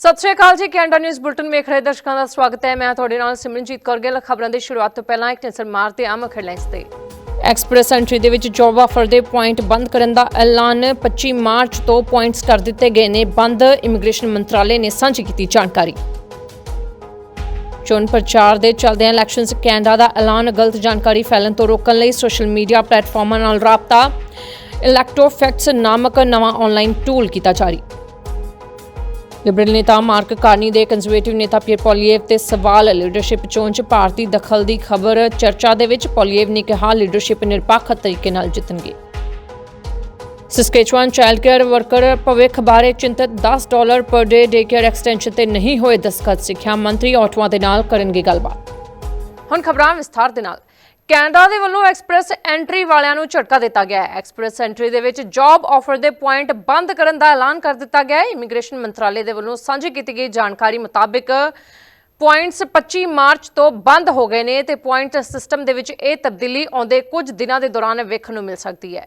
ਸਤਿ ਸ਼੍ਰੀ ਅਕਾਲ ਜੀ, Canada news bulletin ਵੇਖ ਰਹੇ ਦਰਸ਼ਕਾਂ ਦਾ ਸਵਾਗਤ ਹੈ। ਮੈਂ ਤੁਹਾਡੇ ਨਾਲ ਸਿਮਰਨਜੀਤ ਕੌਰ ਗਿੱਲ। ਖਬਰਾਂ ਦੀ ਸ਼ੁਰੂਆਤ ਤੋਂ ਪਹਿਲਾਂ ਇੱਕ ਨਜ਼ਰ ਮਾਰਦੇ ਹਾਂ ਹੈਡਲਾਈਨਸ ਤੇ। ਐਕਸਪ੍ਰੈਸ ਐਂਟਰੀ ਦੇ ਵਿੱਚ ਜੌਬ ਆਫਰ ਦੇ ਪੁਆਇੰਟ ਬੰਦ ਕਰਨ ਦਾ ਐਲਾਨ। 25 ਮਾਰਚ ਤੋਂ ਪੁਆਇੰਟਸ ਕਰ ਦਿੱਤੇ ਗਏ ਨੇ ਬੰਦ। ਇਮੀਗ੍ਰੇਸ਼ਨ ਮੰਤਰਾਲੇ ਨੇ ਸਾਂਝੀ ਕੀਤੀ ਜਾਣਕਾਰੀ। ਚੋਣ ਪ੍ਰਚਾਰ ਦੇ ਚੱਲਦਿਆਂ ਇਲੈਕਸ਼ਨਸ ਕੈਨੇਡਾ ਦਾ ਐਲਾਨ। ਗਲਤ ਜਾਣਕਾਰੀ ਫੈਲਣ ਤੋਂ ਰੋਕਣ ਲਈ ਸੋਸ਼ਲ ਮੀਡੀਆ ਪਲੇਟਫਾਰਮਾਂ ਨਾਲ ਰਾਬਤਾ। ਇਲੈਕਟੋ ਨਾਮਕ ਨਵਾਂ ਆਨਲਾਈਨ ਟੂਲ ਕੀਤਾ ਜਾਰੀ। ਲਿਬਰਲ ਨੇਤਾ ਮਾਰਕ ਕਾਰਨੀ ਦੇ ਕੰਜ਼ਰਵੇਟਿਵ ਨੇਤਾ ਪੀਅਰ ਪੋਲੀਏਵ ਤੇ ਸਵਾਲ ਲੀਡਰਸ਼ਿਪ ਚੋਣ 'ਚ ਭਾਰਤੀ ਦਖਲ ਦੀ ਖਬਰ ਚਰਚਾ ਦੇ ਵਿੱਚ ਪੋਲੀਏਵ ਨੇ ਕਿਹਾ ਲੀਡਰਸ਼ਿਪ ਨਿਰਪੱਖ ਤਰੀਕੇ ਨਾਲ ਜਿੱਤਣਗੇ। ਸਸਕੇਚੁਆਨ ਚਾਈਲਡ ਕੇਅਰ ਵਰਕਰ ਭਵਿੱਖ ਬਾਰੇ ਚਿੰਤਤ 10 ਡਾਲਰ ਪਰ ਡੇ ਡੇ ਕੇਅਰ ਐਕਸਟੈਂਸ਼ਨ ਤੇ ਨਹੀਂ ਹੋਏ ਦਸਖਤ ਸਿੱਖਿਆ ਮੰਤਰੀ ਆਟਵਾ ਦੇ ਨਾਲ ਕਰਨਗੇ ਗੱਲਬਾਤ। ਹੁਣ ਖਬਰਾਂ ਵਿਸਥਾਰ ਦੇ ਨਾਲ। ਕੈਨੇਡਾ ਦੇ ਵੱਲੋਂ ਐਕਸਪ੍ਰੈਸ ਐਂਟਰੀ ਵਾਲਿਆਂ ਨੂੰ ਝਟਕਾ ਦਿੱਤਾ ਗਿਆ ਹੈ। ਐਕਸਪ੍ਰੈਸ ਐਂਟਰੀ ਦੇ ਵਿੱਚ ਜੌਬ ਆਫਰ ਦੇ ਪੁਆਇੰਟ ਬੰਦ ਕਰਨ ਦਾ ਐਲਾਨ ਕਰ ਦਿੱਤਾ ਗਿਆ ਹੈ। ਇਮੀਗ੍ਰੇਸ਼ਨ ਮੰਤਰਾਲੇ ਦੇ ਵੱਲੋਂ ਸਾਂਝੀ ਕੀਤੀ ਗਈ ਜਾਣਕਾਰੀ ਮੁਤਾਬਿਕ ਪੁਆਇੰਟਸ 25 ਮਾਰਚ ਤੋਂ ਬੰਦ ਹੋ ਗਏ ਨੇ ਤੇ ਪੁਆਇੰਟ ਸਿਸਟਮ ਦੇ ਵਿੱਚ ਇਹ ਤਬਦੀਲੀ ਆਉਂਦੇ ਕੁਝ ਦਿਨਾਂ ਦੇ ਦੌਰਾਨ ਵੇਖਣ ਨੂੰ ਮਿਲ ਸਕਦੀ ਹੈ।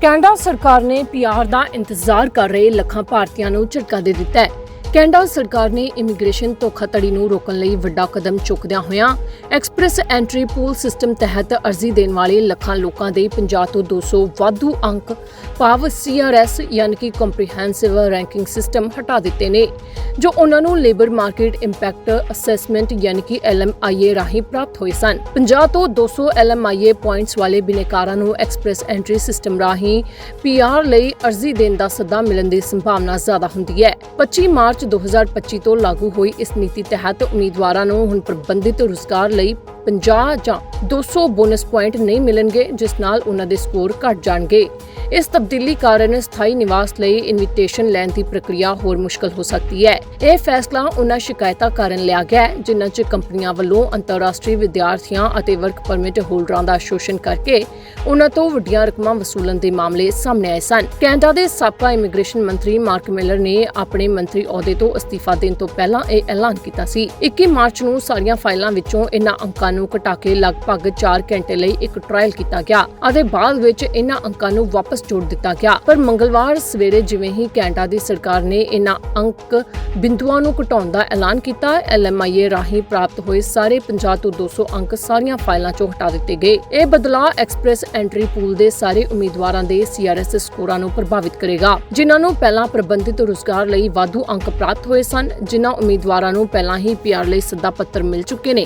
ਕੈਨੇਡਾ ਸਰਕਾਰ ਨੇ ਪੀਆਰ ਦਾ ਇੰਤਜ਼ਾਰ ਕਰ ਰਹੇ ਲੱਖਾਂ ਭਾਰਤੀਆਂ ਨੂੰ ਝਟਕਾ ਦੇ ਦਿੱਤਾ ਹੈ। ਕੈਨੇਡਾ ਸਰਕਾਰ ਨੇ ਇਮੀਗ੍ਰੇਸ਼ਨ ਧੋਖਾਧੜੀ ਨੂੰ ਰੋਕਣ ਲਈ ਵੱਡਾ ਕਦਮ ਚੁੱਕਦਿਆਂ ਹੋਇਆਂ ਐਕਸਪ੍ਰੈਸ ਐਂਟਰੀ ਪੂਲ ਸਿਸਟਮ ਤਹਿਤ ਅਰਜ਼ੀ ਦੇਣ ਵਾਲੇ ਲੱਖਾਂ ਲੋਕਾਂ ਦੇ 50 ਤੋਂ 200 ਵਾਧੂ ਅੰਕ ਭਾਵ ਸੀਆਰਐਸ ਯਾਨੀ ਕਿ ਕੰਪਰੀਹੈਂਸਿਵ ਰੈਂਕਿੰਗ ਸਿਸਟਮ ਹਟਾ ਦਿੱਤੇ ਨੇ, ਜੋ ਉਹਨਾਂ ਨੂੰ ਲੇਬਰ ਮਾਰਕੀਟ ਇੰਪੈਕਟ ਅਸੈਸਮੈਂਟ ਯਾਨੀ ਕਿ ਐਲਐਮਆਈਏ ਰਾਹੀਂ ਪ੍ਰਾਪਤ ਹੋਏ ਸਨ। 50 ਤੋਂ 200 ਐਲਐਮਆਈਏ ਪੁਆਇੰਟਸ ਵਾਲੇ ਬਿਨੇਕਾਰਾਂ ਨੂੰ ਐਕਸਪ੍ਰੈਸ ਐਂਟਰੀ ਸਿਸਟਮ ਰਾਹੀਂ ਪੀਆਰ ਲਈ ਅਰਜ਼ੀ ਦੇਣ ਦਾ ਸੱਦਾ ਮਿਲਣ ਦੀ ਸੰਭਾਵਨਾ ਜ਼ਿਆਦਾ ਹੁੰਦੀ ਹੈ। 25 ਮਾਰਚ 2025 ਤੋਂ ਲਾਗੂ ਹੋਈ ਇਸ ਨੀਤੀ ਤਹਿਤ ਉਮੀਦਵਾਰਾਂ ਨੂੰ ਹੁਣ ਪ੍ਰਬੰਧਿਤ ਰੁਜ਼ਗਾਰ ਲਈ 50 ਜਾਂ 200 ਬੋਨਸ ਪੁਆਇੰਟ ਨਹੀਂ ਮਿਲਣਗੇ, ਜਿਸ ਨਾਲ ਉਹਨਾਂ ਦੇ ਸਕੋਰ ਘਟ ਜਾਣਗੇ। ਇਸ ਤਬਦੀਲੀ ਕਾਰਨ ਸਥਾਈ ਨਿਵਾਸ ਲਈ ਇਨਵੀਟੇਸ਼ਨ ਲੈਣ ਦੀ ਪ੍ਰਕਿਰਿਆ ਹੋਰ ਮੁਸ਼ਕਲ ਹੋ ਸਕਦੀ ਹੈ। ਇਹ ਫੈਸਲਾ ਉਹਨਾਂ ਸ਼ਿਕਾਇਤਾਂ ਕਾਰਨ ਲਿਆ ਗਿਆ ਜਿਨ੍ਹਾਂ 'ਚ ਕੰਪਨੀਆਂ ਵੱਲੋਂ ਅੰਤਰਰਾਸ਼ਟਰੀ ਵਿਦਿਆਰਥੀਆਂ ਅਤੇ ਵਰਕ ਪਰਮਿਟ ਹੋਲਡਰਾਂ ਦਾ ਸ਼ੋਸ਼ਣ ਕਰਕੇ ਉਹਨਾਂ ਤੋਂ ਵੱਡੀਆਂ ਰਕਮਾਂ ਵਸੂਲਣ ਦੇ ਮਾਮਲੇ ਸਾਹਮਣੇ ਆਏ ਸਨ। ਕੈਨੇਡਾ ਦੇ ਸਾਬਕਾ ਇਮੀਗ੍ਰੇਸ਼ਨ ਮੰਤਰੀ ਮਾਰਕ ਮਿਲਰ ਨੇ ਆਪਣੇ ਮੰਤਰੀ ਅਹੁਦੇ ਤੋਂ ਅਸਤੀਫਾ ਦੇਣ ਤੋਂ ਪਹਿਲਾਂ ਇਹ ਐਲਾਨ ਕੀਤਾ ਸੀ। 21 ਮਾਰਚ ਨੂੰ ਸਾਰੀਆਂ ਫਾਈਲਾਂ ਵਿੱਚੋਂ ਇਹਨਾਂ ਅੰਕਾਂ ਨੂੰ ਘਟਾ ਕੇ ਲਗਭਗ 4 ਘੰਟੇ ਲਈ ਇੱਕ ਟ੍ਰਾਇਲ ਕੀਤਾ ਗਿਆ। ਅਤੇ ਬਾਅਦ ਵਿੱਚ ਇਹਨਾਂ ਅੰਕਾਂ ਨੂੰ ਵਾਪਸ ਜੋੜ ਦਿੱਤਾ ਗਿਆ। ਪਰ ਮੰਗਲਵਾਰ ਸਵੇਰੇ ਜਿਵੇਂ ਹੀ ਕੈਨੇਡਾ ਦੀ ਸਰਕਾਰ ਨੇ ਇਹਨਾਂ ਅੰਕ ਬਿੰਦੂਆਂ ਨੂੰ ਘਟਾਉਣ ਦਾ ਐਲਾਨ ਕੀਤਾ, ਐਲਐਮਆਈਏ ਰਾਹੀਂ ਪ੍ਰਾਪਤ ਹੋਏ ਸਾਰੇ 50 ਤੋਂ 200 ਅੰਕ ਸਾਰੀਆਂ ਫਾਈਲਾਂ ਚੋਂ ਹਟਾ ਦਿੱਤੇ ਗਏ। ਇਹ ਬਦਲਾਅ ਐਕਸਪ੍ਰੈਸ ਐਂਟਰੀ ਪੂਲ ਦੇ ਸਾਰੇ ਉਮੀਦਵਾਰਾਂ ਦੇ ਸੀਆਰਐਸ ਸਕੋਰਾਂ ਨੂੰ ਪ੍ਰਭਾਵਿਤ ਕਰੇਗਾ, ਜਿਨ੍ਹਾਂ ਨੂੰ ਪਹਿਲਾਂ ਪ੍ਰਬੰਧਿਤ ਰੁਜ਼ਗਾਰ ਲਈ ਵਾਧੂ ਅੰਕ ਪ੍ਰਾਪਤ ਹੋਏ ਸਨ, ਜਿਨ੍ਹਾਂ ਉਮੀਦਵਾਰਾਂ ਨੂੰ ਪਹਿਲਾਂ ਹੀ ਪੀਆਰ ਲਈ ਸੱਦਾ ਪੱਤਰ ਮਿਲ ਚੁੱਕੇ ਨੇ,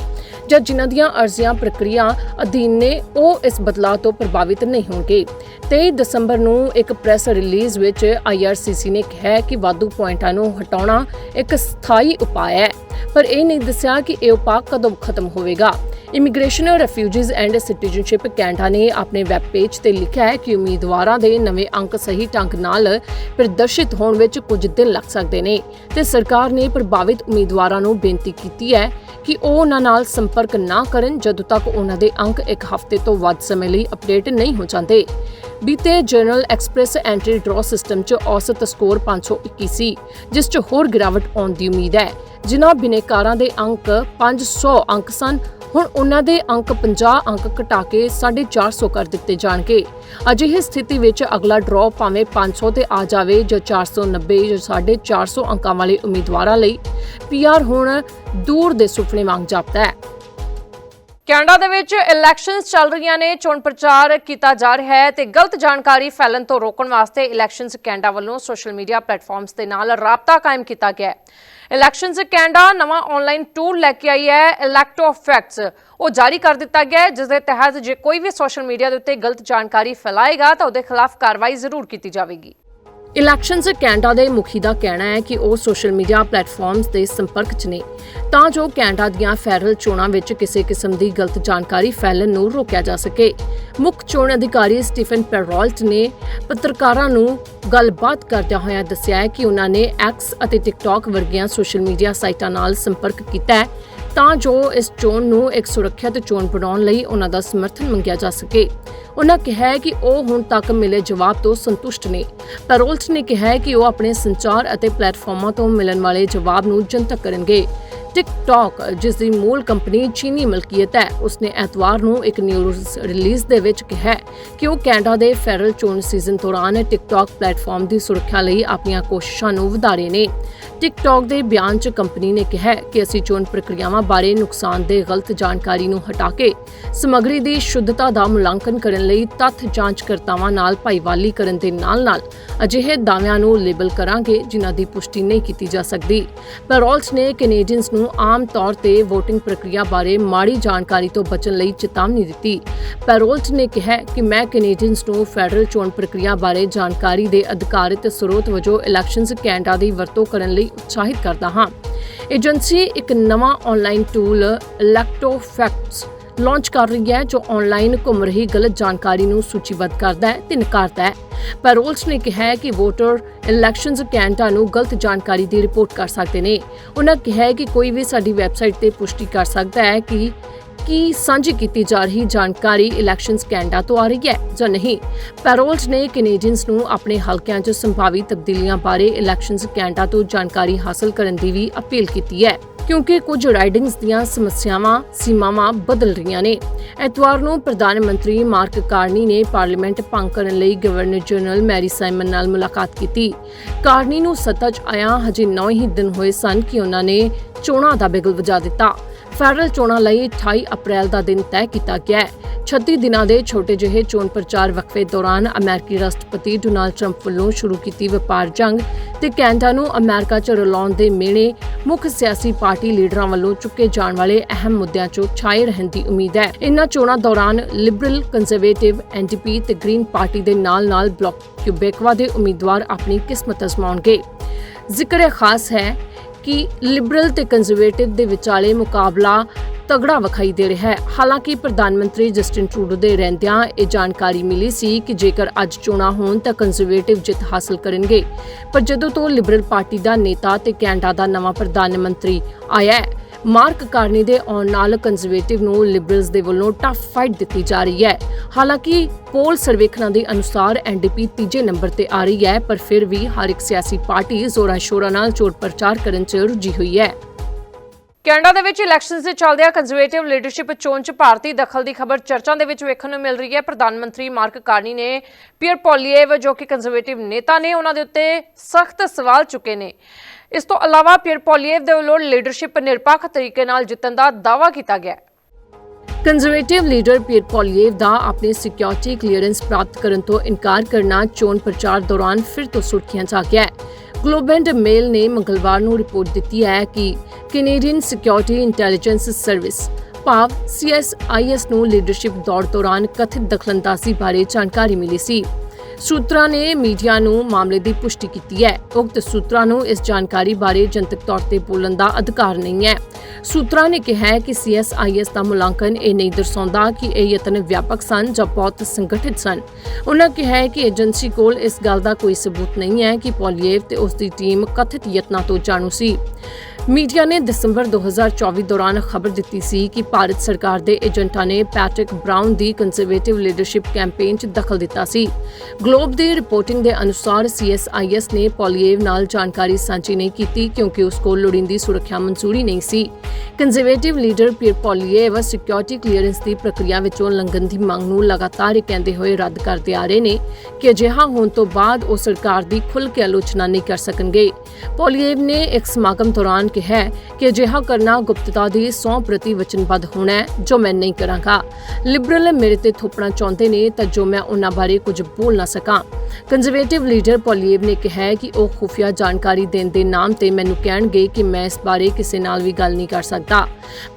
ਜਾਂ ਜਿਨ੍ਹਾਂ ਦੀਆਂ ਅਰਜ਼ੀਆਂ ਪ੍ਰਕਿਰਿਆ ਅਧੀਨ ਨੇ, ਉਹ ਇਸ ਬਦਲਾਅ ਤੋਂ ਪ੍ਰਭਾਵਿਤ ਨਹੀਂ ਹੋਣਗੇ। 23 ਦਸੰਬਰ ਨੂੰ ਇੱਕ ਪ੍ਰੈਸ ਰਿਲੀਜ਼ ਵਿੱਚ ਆਈਆਰਸੀਸੀ ਨੇ ਕਿਹਾ ਕਿ ਵਾਧੂ ਪੁਆਇੰਟਾਂ ਨੂੰ ਹਟਾਉਣਾ ਇੱਕ ਸਥਾਈ ਉਪਾਅ ਹੈ, ਪਰ ਇਹ ਨਹੀਂ ਦੱਸਿਆ ਕਿ ਇਹ ਉਪਾਅ ਕਦੋਂ ਖਤਮ ਹੋਵੇਗਾ। Immigration, refugees and citizenship Canada ਨੇ ਆਪਣੇ ਵੈਬ ਪੇਜ ਤੇ ਲਿਖਿਆ ਹੈ ਕਿ ਉਮੀਦਵਾਰਾਂ ਦੇ ਨਵੇਂ ਅੰਕ ਸਹੀ ਢੰਗ ਨਾਲ ਪ੍ਰਦਰਸ਼ਿਤ ਹੋਣ ਵਿੱਚ ਕੁਝ ਦਿਨ ਲੱਗ ਸਕਦੇ ਨੇ ਤੇ ਸਰਕਾਰ ਨੇ ਪ੍ਰਭਾਵਿਤ ਉਮੀਦਵਾਰਾਂ ਨੂੰ ਬੇਨਤੀ ਕੀਤੀ ਹੈ ਕਿ ਉਹ ਉਹਨਾਂ ਨਾਲ ਸੰਪਰਕ ਨਾ ਕਰਨ ਜਦੋਂ ਤੱਕ ਉਹਨਾਂ ਦੇ ਅੰਕ ਇੱਕ ਹਫ਼ਤੇ ਤੋਂ ਵੱਧ ਸਮੇਂ ਲਈ ਅਪਡੇਟ ਨਹੀਂ ਹੋ ਜਾਂਦੇ। ਬੀਤੇ general Express Entry draw system 'ਚ ਔਸਤ ਸਕੋਰ 521 ਸੀ ਜਿਸ 'ਚ ਹੋਰ ਗਿਰਾਵਟ ਆਉਣ ਦੀ ਉਮੀਦ ਹੈ। ਜਿਨ੍ਹਾਂ ਬਿਨੇਕਾਰਾਂ ਦੇ ਅੰਕ 500 ਅੰਕ ਸਨ ਹੁਣ ਉਹਨਾਂ ਦੇ ਅੰਕ 50 ਅੰਕ ਘਟਾ ਕੇ 450 ਕਰ ਦਿੱਤੇ ਜਾਣਗੇ। ਅਜਿਹੀ ਸਥਿਤੀ ਵਿੱਚ ਅਗਲਾ ਡਰਾਅ ਭਾਵੇਂ 500 ਤੇ ਆ ਜਾਵੇ ਜਾਂ 490 ਜਾਂ 450 ਅੰਕਾਂ ਵਾਲੇ ਉਮੀਦਵਾਰਾਂ ਲਈ ਪੀਆਰ ਹੁਣ ਦੂਰ ਦੇ ਸੁਪਨੇ ਵਾਂਗ ਜਾਪਦਾ ਹੈ। ਕੈਨੇਡਾ ਦੇ ਵਿੱਚ ਇਲੈਕਸ਼ਨਸ ਚੱਲ ਰਹੀਆਂ ਨੇ, ਚੋਣ ਪ੍ਰਚਾਰ ਕੀਤਾ ਜਾ ਰਿਹਾ ਹੈ ਤੇ ਗਲਤ ਜਾਣਕਾਰੀ ਫੈਲਣ ਤੋਂ ਰੋਕਣ ਵਾਸਤੇ ਇਲੈਕਸ਼ਨਸ ਕੈਨੇਡਾ ਵੱਲੋਂ ਸੋਸ਼ਲ ਮੀਡੀਆ ਪਲੇਟਫਾਰਮਸ ਦੇ ਨਾਲ ਰਾਬਤਾ ਕਾਇਮ ਕੀਤਾ ਗਿਆ ਹੈ। ਇਲੈਕਸ਼ਨਸ ਕੈਨੇਡਾ ਨਵਾਂ ਆਨਲਾਈਨ ਟੂਲ ਲੈ ਕੇ ਆਈ ਹੈ ਇਲੈਕਟੋ ਫੈਕਟਸ ਉਹ ਜਾਰੀ ਕਰ ਦਿੱਤਾ ਗਿਆ ਹੈ ਜਿਸ ਦੇ ਤਹਿਤ ਜੇ ਕੋਈ ਵੀ ਸੋਸ਼ਲ ਮੀਡੀਆ ਦੇ ਉੱਤੇ ਗਲਤ ਜਾਣਕਾਰੀ ਫੈਲਾਏਗਾ, ਤਾਂ ਉਹਦੇ ਖਿਲਾਫ ਕਾਰਵਾਈ ਜ਼ਰੂਰ ਕੀਤੀ ਜਾਵੇਗੀ। ਇਲੈਕਸ਼ਨਸ ਕੈਨੇਡਾ ਦੇ ਮੁਖੀ ਦਾ ਕਹਿਣਾ ਹੈ ਕਿ ਉਹ ਸੋਸ਼ਲ ਮੀਡੀਆ ਪਲੇਟਫਾਰਮਸ ਦੇ ਸੰਪਰਕ 'ਚ ਨੇ। ਤਾਂ ਜੋ ਕੈਨੇਡਾ ਦੀਆਂ ਫੈਡਰਲ ਚੋਣਾਂ ਵਿੱਚ ਕਿਸੇ ਕਿਸਮ ਦੀ ਗਲਤ ਜਾਣਕਾਰੀ ਫੈਲਣ ਨੂੰ ਰੋਕਿਆ ਜਾ ਸਕੇ। ਮੁੱਖ ਚੋਣ ਅਧਿਕਾਰੀ ਸਟੀਫਨ ਪੈਰੋਲਟ ਨੇ ਪੱਤਰਕਾਰਾਂ ਨੂੰ ਗੱਲਬਾਤ ਕਰਦਿਆਂ ਹੋਇਆਂ ਦੱਸਿਆ ਹੈ ਕਿ ਉਹਨਾਂ ਨੇ ਐਕਸ ਅਤੇ ਟਿਕਟੌਕ ਵਰਗੀਆਂ ਸੋਸ਼ਲ ਮੀਡੀਆ ਸਾਈਟਾਂ ਨਾਲ ਸੰਪਰਕ ਕੀਤਾ ਹੈ, ਤਾਂ ਜੋ ਇਸ ਚੋਣ ਨੂੰ ਇੱਕ ਸੁਰੱਖਿਅਤ ਚੋਣ ਬਣਾਉਣ ਲਈ ਉਹਨਾਂ ਦਾ ਸਮਰਥਨ ਮੰਗਿਆ ਜਾ ਸਕੇ। ਉਹਨਾਂ ਕਿਹਾ ਹੈ ਕਿ ਉਹ ਹੁਣ ਤੱਕ ਮਿਲੇ ਜਵਾਬ ਤੋਂ ਸੰਤੁਸ਼ਟ ਨੇ। ਪੈਰੋਲਟ ਨੇ ਕਿਹਾ ਹੈ ਕਿ ਉਹ ਆਪਣੇ ਸੰਚਾਰ ਅਤੇ ਪਲੇਟਫਾਰਮਾਂ ਤੋਂ ਮਿਲਣ ਵਾਲੇ ਜਵਾਬ ਨੂੰ ਜਨਤਕ ਕਰਨਗੇ। ਟਿਕਟੌਕ ਜਿਸ ਦੀ ਮੂਲ ਕੰਪਨੀ ਚੀਨੀ ਮਲਕੀਅਤ ਹੈ, ਉਸਨੇ ਐਤਵਾਰ ਨੂੰ ਇੱਕ ਨਿਊਜ਼ ਰਿਲੀਜ਼ ਦੇ ਵਿੱਚ ਕਿਹਾ ਕਿ ਉਹ ਕੈਨੇਡਾ ਦੇ ਫੈਡਰਲ ਚੋਣ ਸੀਜ਼ਨ ਦੌਰਾਨ ਟਿਕਟੌਕ ਪਲੇਟਫਾਰਮ ਦੀ ਸੁਰੱਖਿਆ ਲਈ ਆਪਣੀਆਂ ਕੋਸ਼ਿਸ਼ਾਂ ਨੂੰ ਵਧਾ ਰਹੇ ਨੇ। ਟਿਕਟੌਕ ਦੇ ਬਿਆਨ 'ਚ ਕੰਪਨੀ ਨੇ ਕਿਹਾ ਕਿ ਅਸੀਂ ਚੋਣ ਪ੍ਰਕਿਰਿਆਵਾਂ ਬਾਰੇ ਨੁਕਸਾਨਦੇਹ ਗਲਤ ਜਾਣਕਾਰੀ ਨੂੰ ਹਟਾ ਕੇ ਸਮੱਗਰੀ ਦੀ ਸ਼ੁੱਧਤਾ ਦਾ ਮੁਲਾਂਕਣ ਕਰਨ ਲਈ ਤੱਥ ਜਾਂਚਕਰਤਾਵਾਂ ਨਾਲ ਭਾਈਵਾਲੀ ਕਰਨ ਦੇ ਨਾਲ-ਨਾਲ ਅਜਿਹੇ ਦਾਅਵਿਆਂ ਨੂੰ ਲੇਬਲ ਕਰਾਂਗੇ, ਜਿਨ੍ਹਾਂ ਦੀ ਪੁਸ਼ਟੀ ਨਹੀਂ ਕੀਤੀ ਜਾ ਸਕਦੀ। ਪੈਰੋਲਸ ਨੇ ਕੈਨੇਡੀਅਨਸ ਨੂੰ ਆਮ ਤੌਰ ਤੇ VOTING ਪ੍ਰਕਿਰਿਆ ਬਾਰੇ ਮਾੜੀ ਜਾਣਕਾਰੀ ਤੋਂ ਬਚਣ ਲਈ ਚੇਤਾਵਨੀ ਦਿੱਤੀ। ਪੈਰੋਲਸ ਨੇ ਕਿਹਾ ਕਿ ਮੈਂ ਕੈਨੇਡੀਅਨਸ ਨੂੰ ਫੈਡਰਲ ਚੋਣ ਪ੍ਰਕਿਰਿਆ ਬਾਰੇ ਜਾਣਕਾਰੀ ਦੇ ਅਧਿਕਾਰਿਤ ਸਰੋਤ ਵਜੋਂ ਇਲੈਕਸ਼ਨਜ਼ ਕੈਨੇਡਾ ਦੀ ਵਰਤੋਂ ਕਰਨ ਲਈ ਉਤਸ਼ਾਹਿਤ ਕਰਦਾ ਹਾਂ। ਏਜੰਸੀ ਇੱਕ ਨਵਾਂ online tool electo facts launch ਕਰ ਰਹੀ ਹੈ, ਜੋ ਆਨਲਾਈਨ ਘੁੰਮ ਰਹੀ ਗਲਤ ਜਾਣਕਾਰੀ ਨੂੰ ਸੂਚੀਬੱਧ ਕਰਦਾ ਹੈ ਤੇ ਨਕਾਰਦਾ ਹੈ। ਪੈਰੋਲਸ ਨੇ ਕਿਹਾ ਹੈ ਕਿ ਵੋਟਰ ਇਲੈਕਸ਼ਨਜ਼ ਕੈਨੇਡਾ ਨੂੰ ਗਲਤ ਜਾਣਕਾਰੀ ਦੀ ਰਿਪੋਰਟ ਕਰ ਸਕਦੇ ਨੇ। ਉਹਨਾਂ ਕਿਹਾ ਹੈ ਕਿ ਕੋਈ ਵੀ ਸਾਡੀ ਵੈਬਸਾਈਟ ਤੇ ਪੁਸ਼ਟੀ ਕਰ ਸਕਦਾ ਹੈ ਕਿ ਕੀ ਸਾਂਝੀ ਕੀਤੀ ਜਾ ਰਹੀ ਜਾਣਕਾਰੀ ਇਲੈਕਸ਼ਨਜ਼ ਕੈਨੇਡਾ ਤੋਂ ਆ ਰਹੀ ਹੈ ਜਾਂ ਨਹੀਂ? ਪੈਰੋਲਸ ਨੇ ਕੈਨੇਡੀਅਨਸ ਨੂੰ ਆਪਣੇ ਹਲਕਿਆਂ 'ਚ ਸੰਭਾਵੀ ਤਬਦੀਲੀਆਂ ਬਾਰੇ ਇਲੈਕਸ਼ਨਜ਼ ਕੈਨੇਡਾ ਤੋਂ ਜਾਣਕਾਰੀ ਹਾਸਲ ਕਰਨ ਦੀ ਵੀ ਅਪੀਲ ਕੀਤੀ ਹੈ, ਕਿਉਂਕਿ ਕੁਝ ਰਾਈਡਿੰਗਸ ਦੀਆਂ ਸਮੱਸਿਆਵਾਂ, ਸੀਮਾਵਾਂ ਬਦਲ ਰਹੀਆਂ ਨੇ। ਐਤਵਾਰ ਨੂੰ ਪ੍ਰਧਾਨ ਮੰਤਰੀ ਮਾਰਕ ਕਾਰਨੀ ਨੇ ਪਾਰਲੀਮੈਂਟ ਭੰਗ ਕਰਨ ਲਈ ਗਵਰਨਰ ਜਨਰਲ ਮੈਰੀ ਸਾਈਮਨ ਨਾਲ ਮੁਲਾਕਾਤ ਕੀਤੀ। ਕਾਰਨੀ ਨੂੰ ਸੱਤਾ 'ਚ ਆਇਆ ਹਜੇ 9 ਹੀ ਦਿਨ ਹੋਏ ਸਨ ਕਿ ਉਹਨਾਂ ਨੇ ਚੋਣਾਂ ਦਾ ਬਿਗਲ ਵਜਾ ਦਿੱਤਾ। ਫੈਡਰਲ ਚੋਣਾਂ ਲਈ 28 ਅਪ੍ਰੈਲ ਦਾ ਦਿਨ ਤੈਅ ਕੀਤਾ ਗਿਆ ਹੈ। 36 ਦਿਨਾਂ ਦੇ ਛੋਟੇ ਜਿਹੇ ਚੋਣ ਪ੍ਰਚਾਰ ਵਕਫੇ ਦੌਰਾਨ ਅਮਰੀਕੀ ਰਾਸ਼ਟਰਪਤੀ ਡੋਨਾਲਡ ਟਰੰਪ ਵੱਲੋਂ ਸ਼ੁਰੂ ਕੀਤੀ ਵਪਾਰ ਜੰਗ ਤੇ ਕੈਨੇਡਾ ਨੂੰ ਅਮਰੀਕਾ 'ਚ ਰਲਾਉਣ ਦੇ ਮਿਹਣੇ ਮੁੱਖ ਸਿਆਸੀ ਪਾਰਟੀ ਲੀਡਰਾਂ ਵੱਲੋਂ ਚੁੱਕੇ ਜਾਣ ਵਾਲੇ ਅਹਿਮ ਮੁੱਦਿਆਂ 'ਚੋਂ ਛਾਏ ਰਹਿਣ ਦੀ ਉਮੀਦ ਹੈ। ਇਨ੍ਹਾਂ ਚੋਣਾਂ ਦੌਰਾਨ ਲਿਬਰਲ, ਕੰਜ਼ਰਵੇਟਿਵ ਐਨਡੀਪੀ ਤੇ ਗ੍ਰੀਨ ਪਾਰਟੀ ਦੇ ਨਾਲ-ਨਾਲ ਬਲੌਕ ਕਿਊਬੇਕਵਾ ਦੇ ਉਮੀਦਵਾਰ ਆਪਣੀ ਕਿਸਮਤ ਅਜ਼ਮਾਉਣਗੇ। ਜ਼ਿਕਰ ਖਾਸ ਹੈ ਕਿ ਲਿਬਰਲ ਤੇ ਕੰਜ਼ਰਵੇਟਿਵ ਦੇ ਵਿਚਾਲੇ ਮੁਕਾਬਲਾ ਤਗੜਾ ਵਿਖਾਈ ਦੇ ਰਿਹਾ ਹੈ। ਹਾਲਾਂਕਿ ਪ੍ਰਧਾਨ ਮੰਤਰੀ ਜਸਟਿਨ ਟਰੂਡੋ ਦੇ ਰਹਿੰਦਿਆਂ ਇਹ ਜਾਣਕਾਰੀ ਮਿਲੀ ਸੀ ਕਿ ਜੇਕਰ ਅੱਜ ਚੋਣਾਂ ਹੋਣ ਤਾਂ ਕੰਜ਼ਰਵੇਟਿਵ ਜਿੱਤ ਹਾਸਲ ਕਰਨਗੇ। ਪਰ ਜਦੋਂ ਤੋਂ ਲਿਬਰਲ ਪਾਰਟੀ ਦਾ ਨੇਤਾ ਤੇ ਕੈਨੇਡਾ ਦਾ ਨਵਾਂ ਪ੍ਰਧਾਨ ਮੰਤਰੀ ਆਇਆ ਹੈ ਮਾਰਕ ਕਾਰਨੀ ਦੇ ਆਉਣ ਨਾਲ ਕੰਜ਼ਰਵੇਟਿਵ ਨੂੰ ਲਿਬਰਲਸ ਦੇ ਵੱਲੋਂ ਟਫ ਫਾਈਟ ਦਿੱਤੀ ਜਾ ਰਹੀ ਹੈ। ਹਾਲਾਂਕਿ ਪੋਲ ਸਰਵੇਖਣਾਂ ਦੇ ਅਨੁਸਾਰ ਐਨਡੀਪੀ ਤੀਜੇ ਨੰਬਰ ਤੇ ਆ ਰਹੀ ਹੈ, ਪਰ ਫਿਰ ਵੀ ਹਰ ਇੱਕ ਸਿਆਸੀ ਪਾਰਟੀ ਜ਼ੋਰਾਂ ਸ਼ੋਰਾਂ ਨਾਲ ਚੋਣ ਪ੍ਰਚਾਰ ਕਰਨ 'ਚ ਰੁੱਝੀ ਹੋਈ ਹੈ। ਕੈਨੇਡਾ ਦੇ ਵਿੱਚ ਇਲੈਕਸ਼ਨਸ ਦੇ ਚੱਲਦਿਆਂ ਕੰਜ਼ਰਵੇਟਿਵ ਲੀਡਰਸ਼ਿਪ ਚੋਣ 'ਚ ਭਾਰਤੀ ਦਖਲ ਦੀ ਖਬਰ ਚਰਚਾ ਦੇ ਵਿੱਚ ਵੇਖਣ ਨੂੰ ਮਿਲ ਰਹੀ ਹੈ। ਪ੍ਰਧਾਨ ਮੰਤਰੀ ਮਾਰਕ ਕਾਰਨੀ ਨੇ ਪੀਅਰ ਪੋਲੀਏਵ ਜੋ ਕਿ ਕੰਜ਼ਰਵੇਟਿਵ ਨੇਤਾ ਨੇ, ਉਹਨਾਂ ਦੇ ਉੱਤੇ ਸਖਤ ਸਵਾਲ ਚੁੱਕੇ ਨੇ। ਇਸ ਤੋਂ ਇਲਾਵਾ ਪੀਅਰ ਪੋਲੀਏਵ ਦੇ ਵੱਲੋਂ ਲੀਡਰਸ਼ਿਪ ਨਿਰਪੱਖ ਤਰੀਕੇ ਨਾਲ ਜਿੱਤਣ ਦਾ ਦਾਅਵਾ ਕੀਤਾ ਗਿਆ ਕੰਜ਼ਰਵੇਟਿਵ ਲੀਡਰ ਪੀਅਰ ਪੋਲੀਏਵ ਦਾ ਆਪਣੇ ਸਿਕਿਉਰਿਟੀ ਕਲੀਅਰੈਂਸ ਪ੍ਰਾਪਤ ਕਰਨ ਤੋਂ ਇਨਕਾਰ ਕਰਨਾ ਚੋਣ ਪ੍ਰਚਾਰ ਦੌਰਾਨ ਫਿਰ ਤੋਂ ਸੁਰਖੀਆਂ 'ਚ ਹੈ। ਗਲੋਬ ਐਂਡ ਮੇਲ ਨੇ ਮੰਗਲਵਾਰ ਨੂੰ ਰਿਪੋਰਟ ਦਿੱਤੀ ਹੈ ਕਿ ਕੈਨੇਡੀਅਨ ਸਿਕਿਉਰਿਟੀ ਇੰਟੈਲੀਜੈਂਸ ਸਰਵਿਸ ਭਾਵ CSIS ਨੂੰ ਲੀਡਰਸ਼ਿਪ ਦੌੜ ਦੌਰਾਨ ਕਥਿਤ ਦਖਲਅੰਦਾਜ਼ੀ ਬਾਰੇ ਜਾਣਕਾਰੀ ਮਿਲੀ ਸੀ। ਸੂਤਰਾਂ ਨੇ ਮੀਡੀਆ ਨੂੰ ਮਾਮਲੇ ਦੀ ਪੁਸ਼ਟੀ ਕੀਤੀ ਹੈ। ਉਕਤ ਸੂਤਰਾਂ ਨੂੰ ਇਸ ਜਾਣਕਾਰੀ ਬਾਰੇ ਜਨਤਕ ਤੌਰ ਤੇ ਬੋਲਣ ਦਾ ਅਧਿਕਾਰ ਨਹੀਂ ਹੈ। ਸੂਤਰਾਂ ਨੇ ਕਿਹਾ ਹੈ ਕਿ CSIS ਦਾ ਮੁਲਾਂਕਣ ਇਹ ਨਹੀਂ ਦਰਸਾਉਂਦਾ ਕਿ ਇਹ ਯਤਨ ਵਿਆਪਕ ਸਨ ਜਾਂ ਬਹੁਤ ਸੰਗਠਿਤ ਸਨ। ਉਹਨਾਂ ਕਿਹਾ ਹੈ ਕਿ ਏਜੰਸੀ ਕੋਲ ਇਸ ਗੱਲ ਦਾ ਕੋਈ ਸਬੂਤ ਨਹੀਂ ਹੈ ਕਿ ਪੋਲੀਏਵ ਤੇ ਉਸ ਦੀ ਟੀਮ ਕਥਿਤ ਯਤਨਾਂ ਤੋਂ ਜਾਣੂ ਸੀ। ਮੀਡੀਆ ਨੇ ਦਸੰਬਰ 2024 ਦੌਰਾਨ ਖਬਰ ਦਿੱਤੀ ਸੀ ਕਿ ਭਾਰਤ ਸਰਕਾਰ ਦੇ ਏਜੰਟਾਂ ਨੇ ਪੈਟ੍ਰਿਕ ਬ੍ਰਾਊਨ ਦੀ ਕੰਜ਼ਰਵੇਟਿਵ ਲੀਡਰਸ਼ਿਪ ਕੈਂਪੇਨ 'ਚ ਦਖਲ ਦਿੱਤਾ ਸੀ। ਗਲੋਬ ਦੀ ਰਿਪੋਰਟਿੰਗ ਦੇ ਅਨੁਸਾਰ CSIS ਨੇ ਪੋਲੀਏਵ ਨਾਲ ਜਾਣਕਾਰੀ ਸਾਂਝੀ ਨਹੀਂ ਕੀਤੀ ਕਿਉਂਕਿ ਉਸ ਕੋਲ ਲੋੜੀਂਦੀ ਸੁਰੱਖਿਆ ਮਨਜ਼ੂਰੀ ਨਹੀਂ ਸੀ। ਕੰਜ਼ਰਵੇਟਿਵ ਲੀਡਰ ਪੀਰ ਪੋਲੀਏਵ ਸਿਕਿਉਰਿਟੀ ਕਲੀਅਰੈਂਸ ਦੀ ਪ੍ਰਕਿਰਿਆ ਵਿੱਚੋਂ ਲੰਘਣ ਦੀ ਮੰਗ ਨੂੰ ਲਗਾਤਾਰ ਕਹਿੰਦੇ ਹੋਏ ਰੱਦ ਕਰਦੇ ਆ ਰਹੇ ਨੇ ਕਿ ਅਜਿਹਾ ਹੋਣ ਤੋਂ ਬਾਅਦ ਉਹ ਸਰਕਾਰ ਦੀ ਖੁੱਲ੍ਹ ਕੇ ਆਲੋਚਨਾ ਨਹੀਂ ਕਰ ਸਕਣਗੇ। ਪੋਲੀਏਵ ਨੇ ਇੱਕ ਸਮਾਗਮ ਦੌਰਾਨ ਕਿਹਾ ਕਿ ਅਜਿਹਾ ਕਰਨਾ ਗੁਪਤਤਾ ਦੀ ਸੌ ਪ੍ਰਤੀ ਵਚਨਬੱਧ ਹੋਣਾ ਹੈ, ਜੋ ਮੈਂ ਨਹੀਂ ਕਰਾਂਗਾ। ਲਿਬਰਲ ਮੇਰੇ ਤੇ ਥੋਪਣਾ ਚਾਹੁੰਦੇ ਨੇ ਤਾਂ ਜੋ ਮੈਂ ਉਹਨਾਂ ਬਾਰੇ ਕੁਝ ਬੋਲ ਨਾ ਸਕਾਂ। ਕੰਜ਼ਰਵੇਟਿਵ ਲੀਡਰ ਪੋਲੀਏਵ ਨੇ ਕਿਹਾ ਕਿ ਉਹ ਖੁਫੀਆ ਜਾਣਕਾਰੀ ਦੇਣ ਦੇ ਨਾਮ ਤੇ ਮੈਨੂੰ ਕਹਿਣਗੇ ਕਿ ਮੈਂ ਇਸ ਬਾਰੇ ਕਿਸੇ ਨਾਲ ਵੀ ਗੱਲ ਨਹੀਂ ਕਰ ਸਕਦਾ।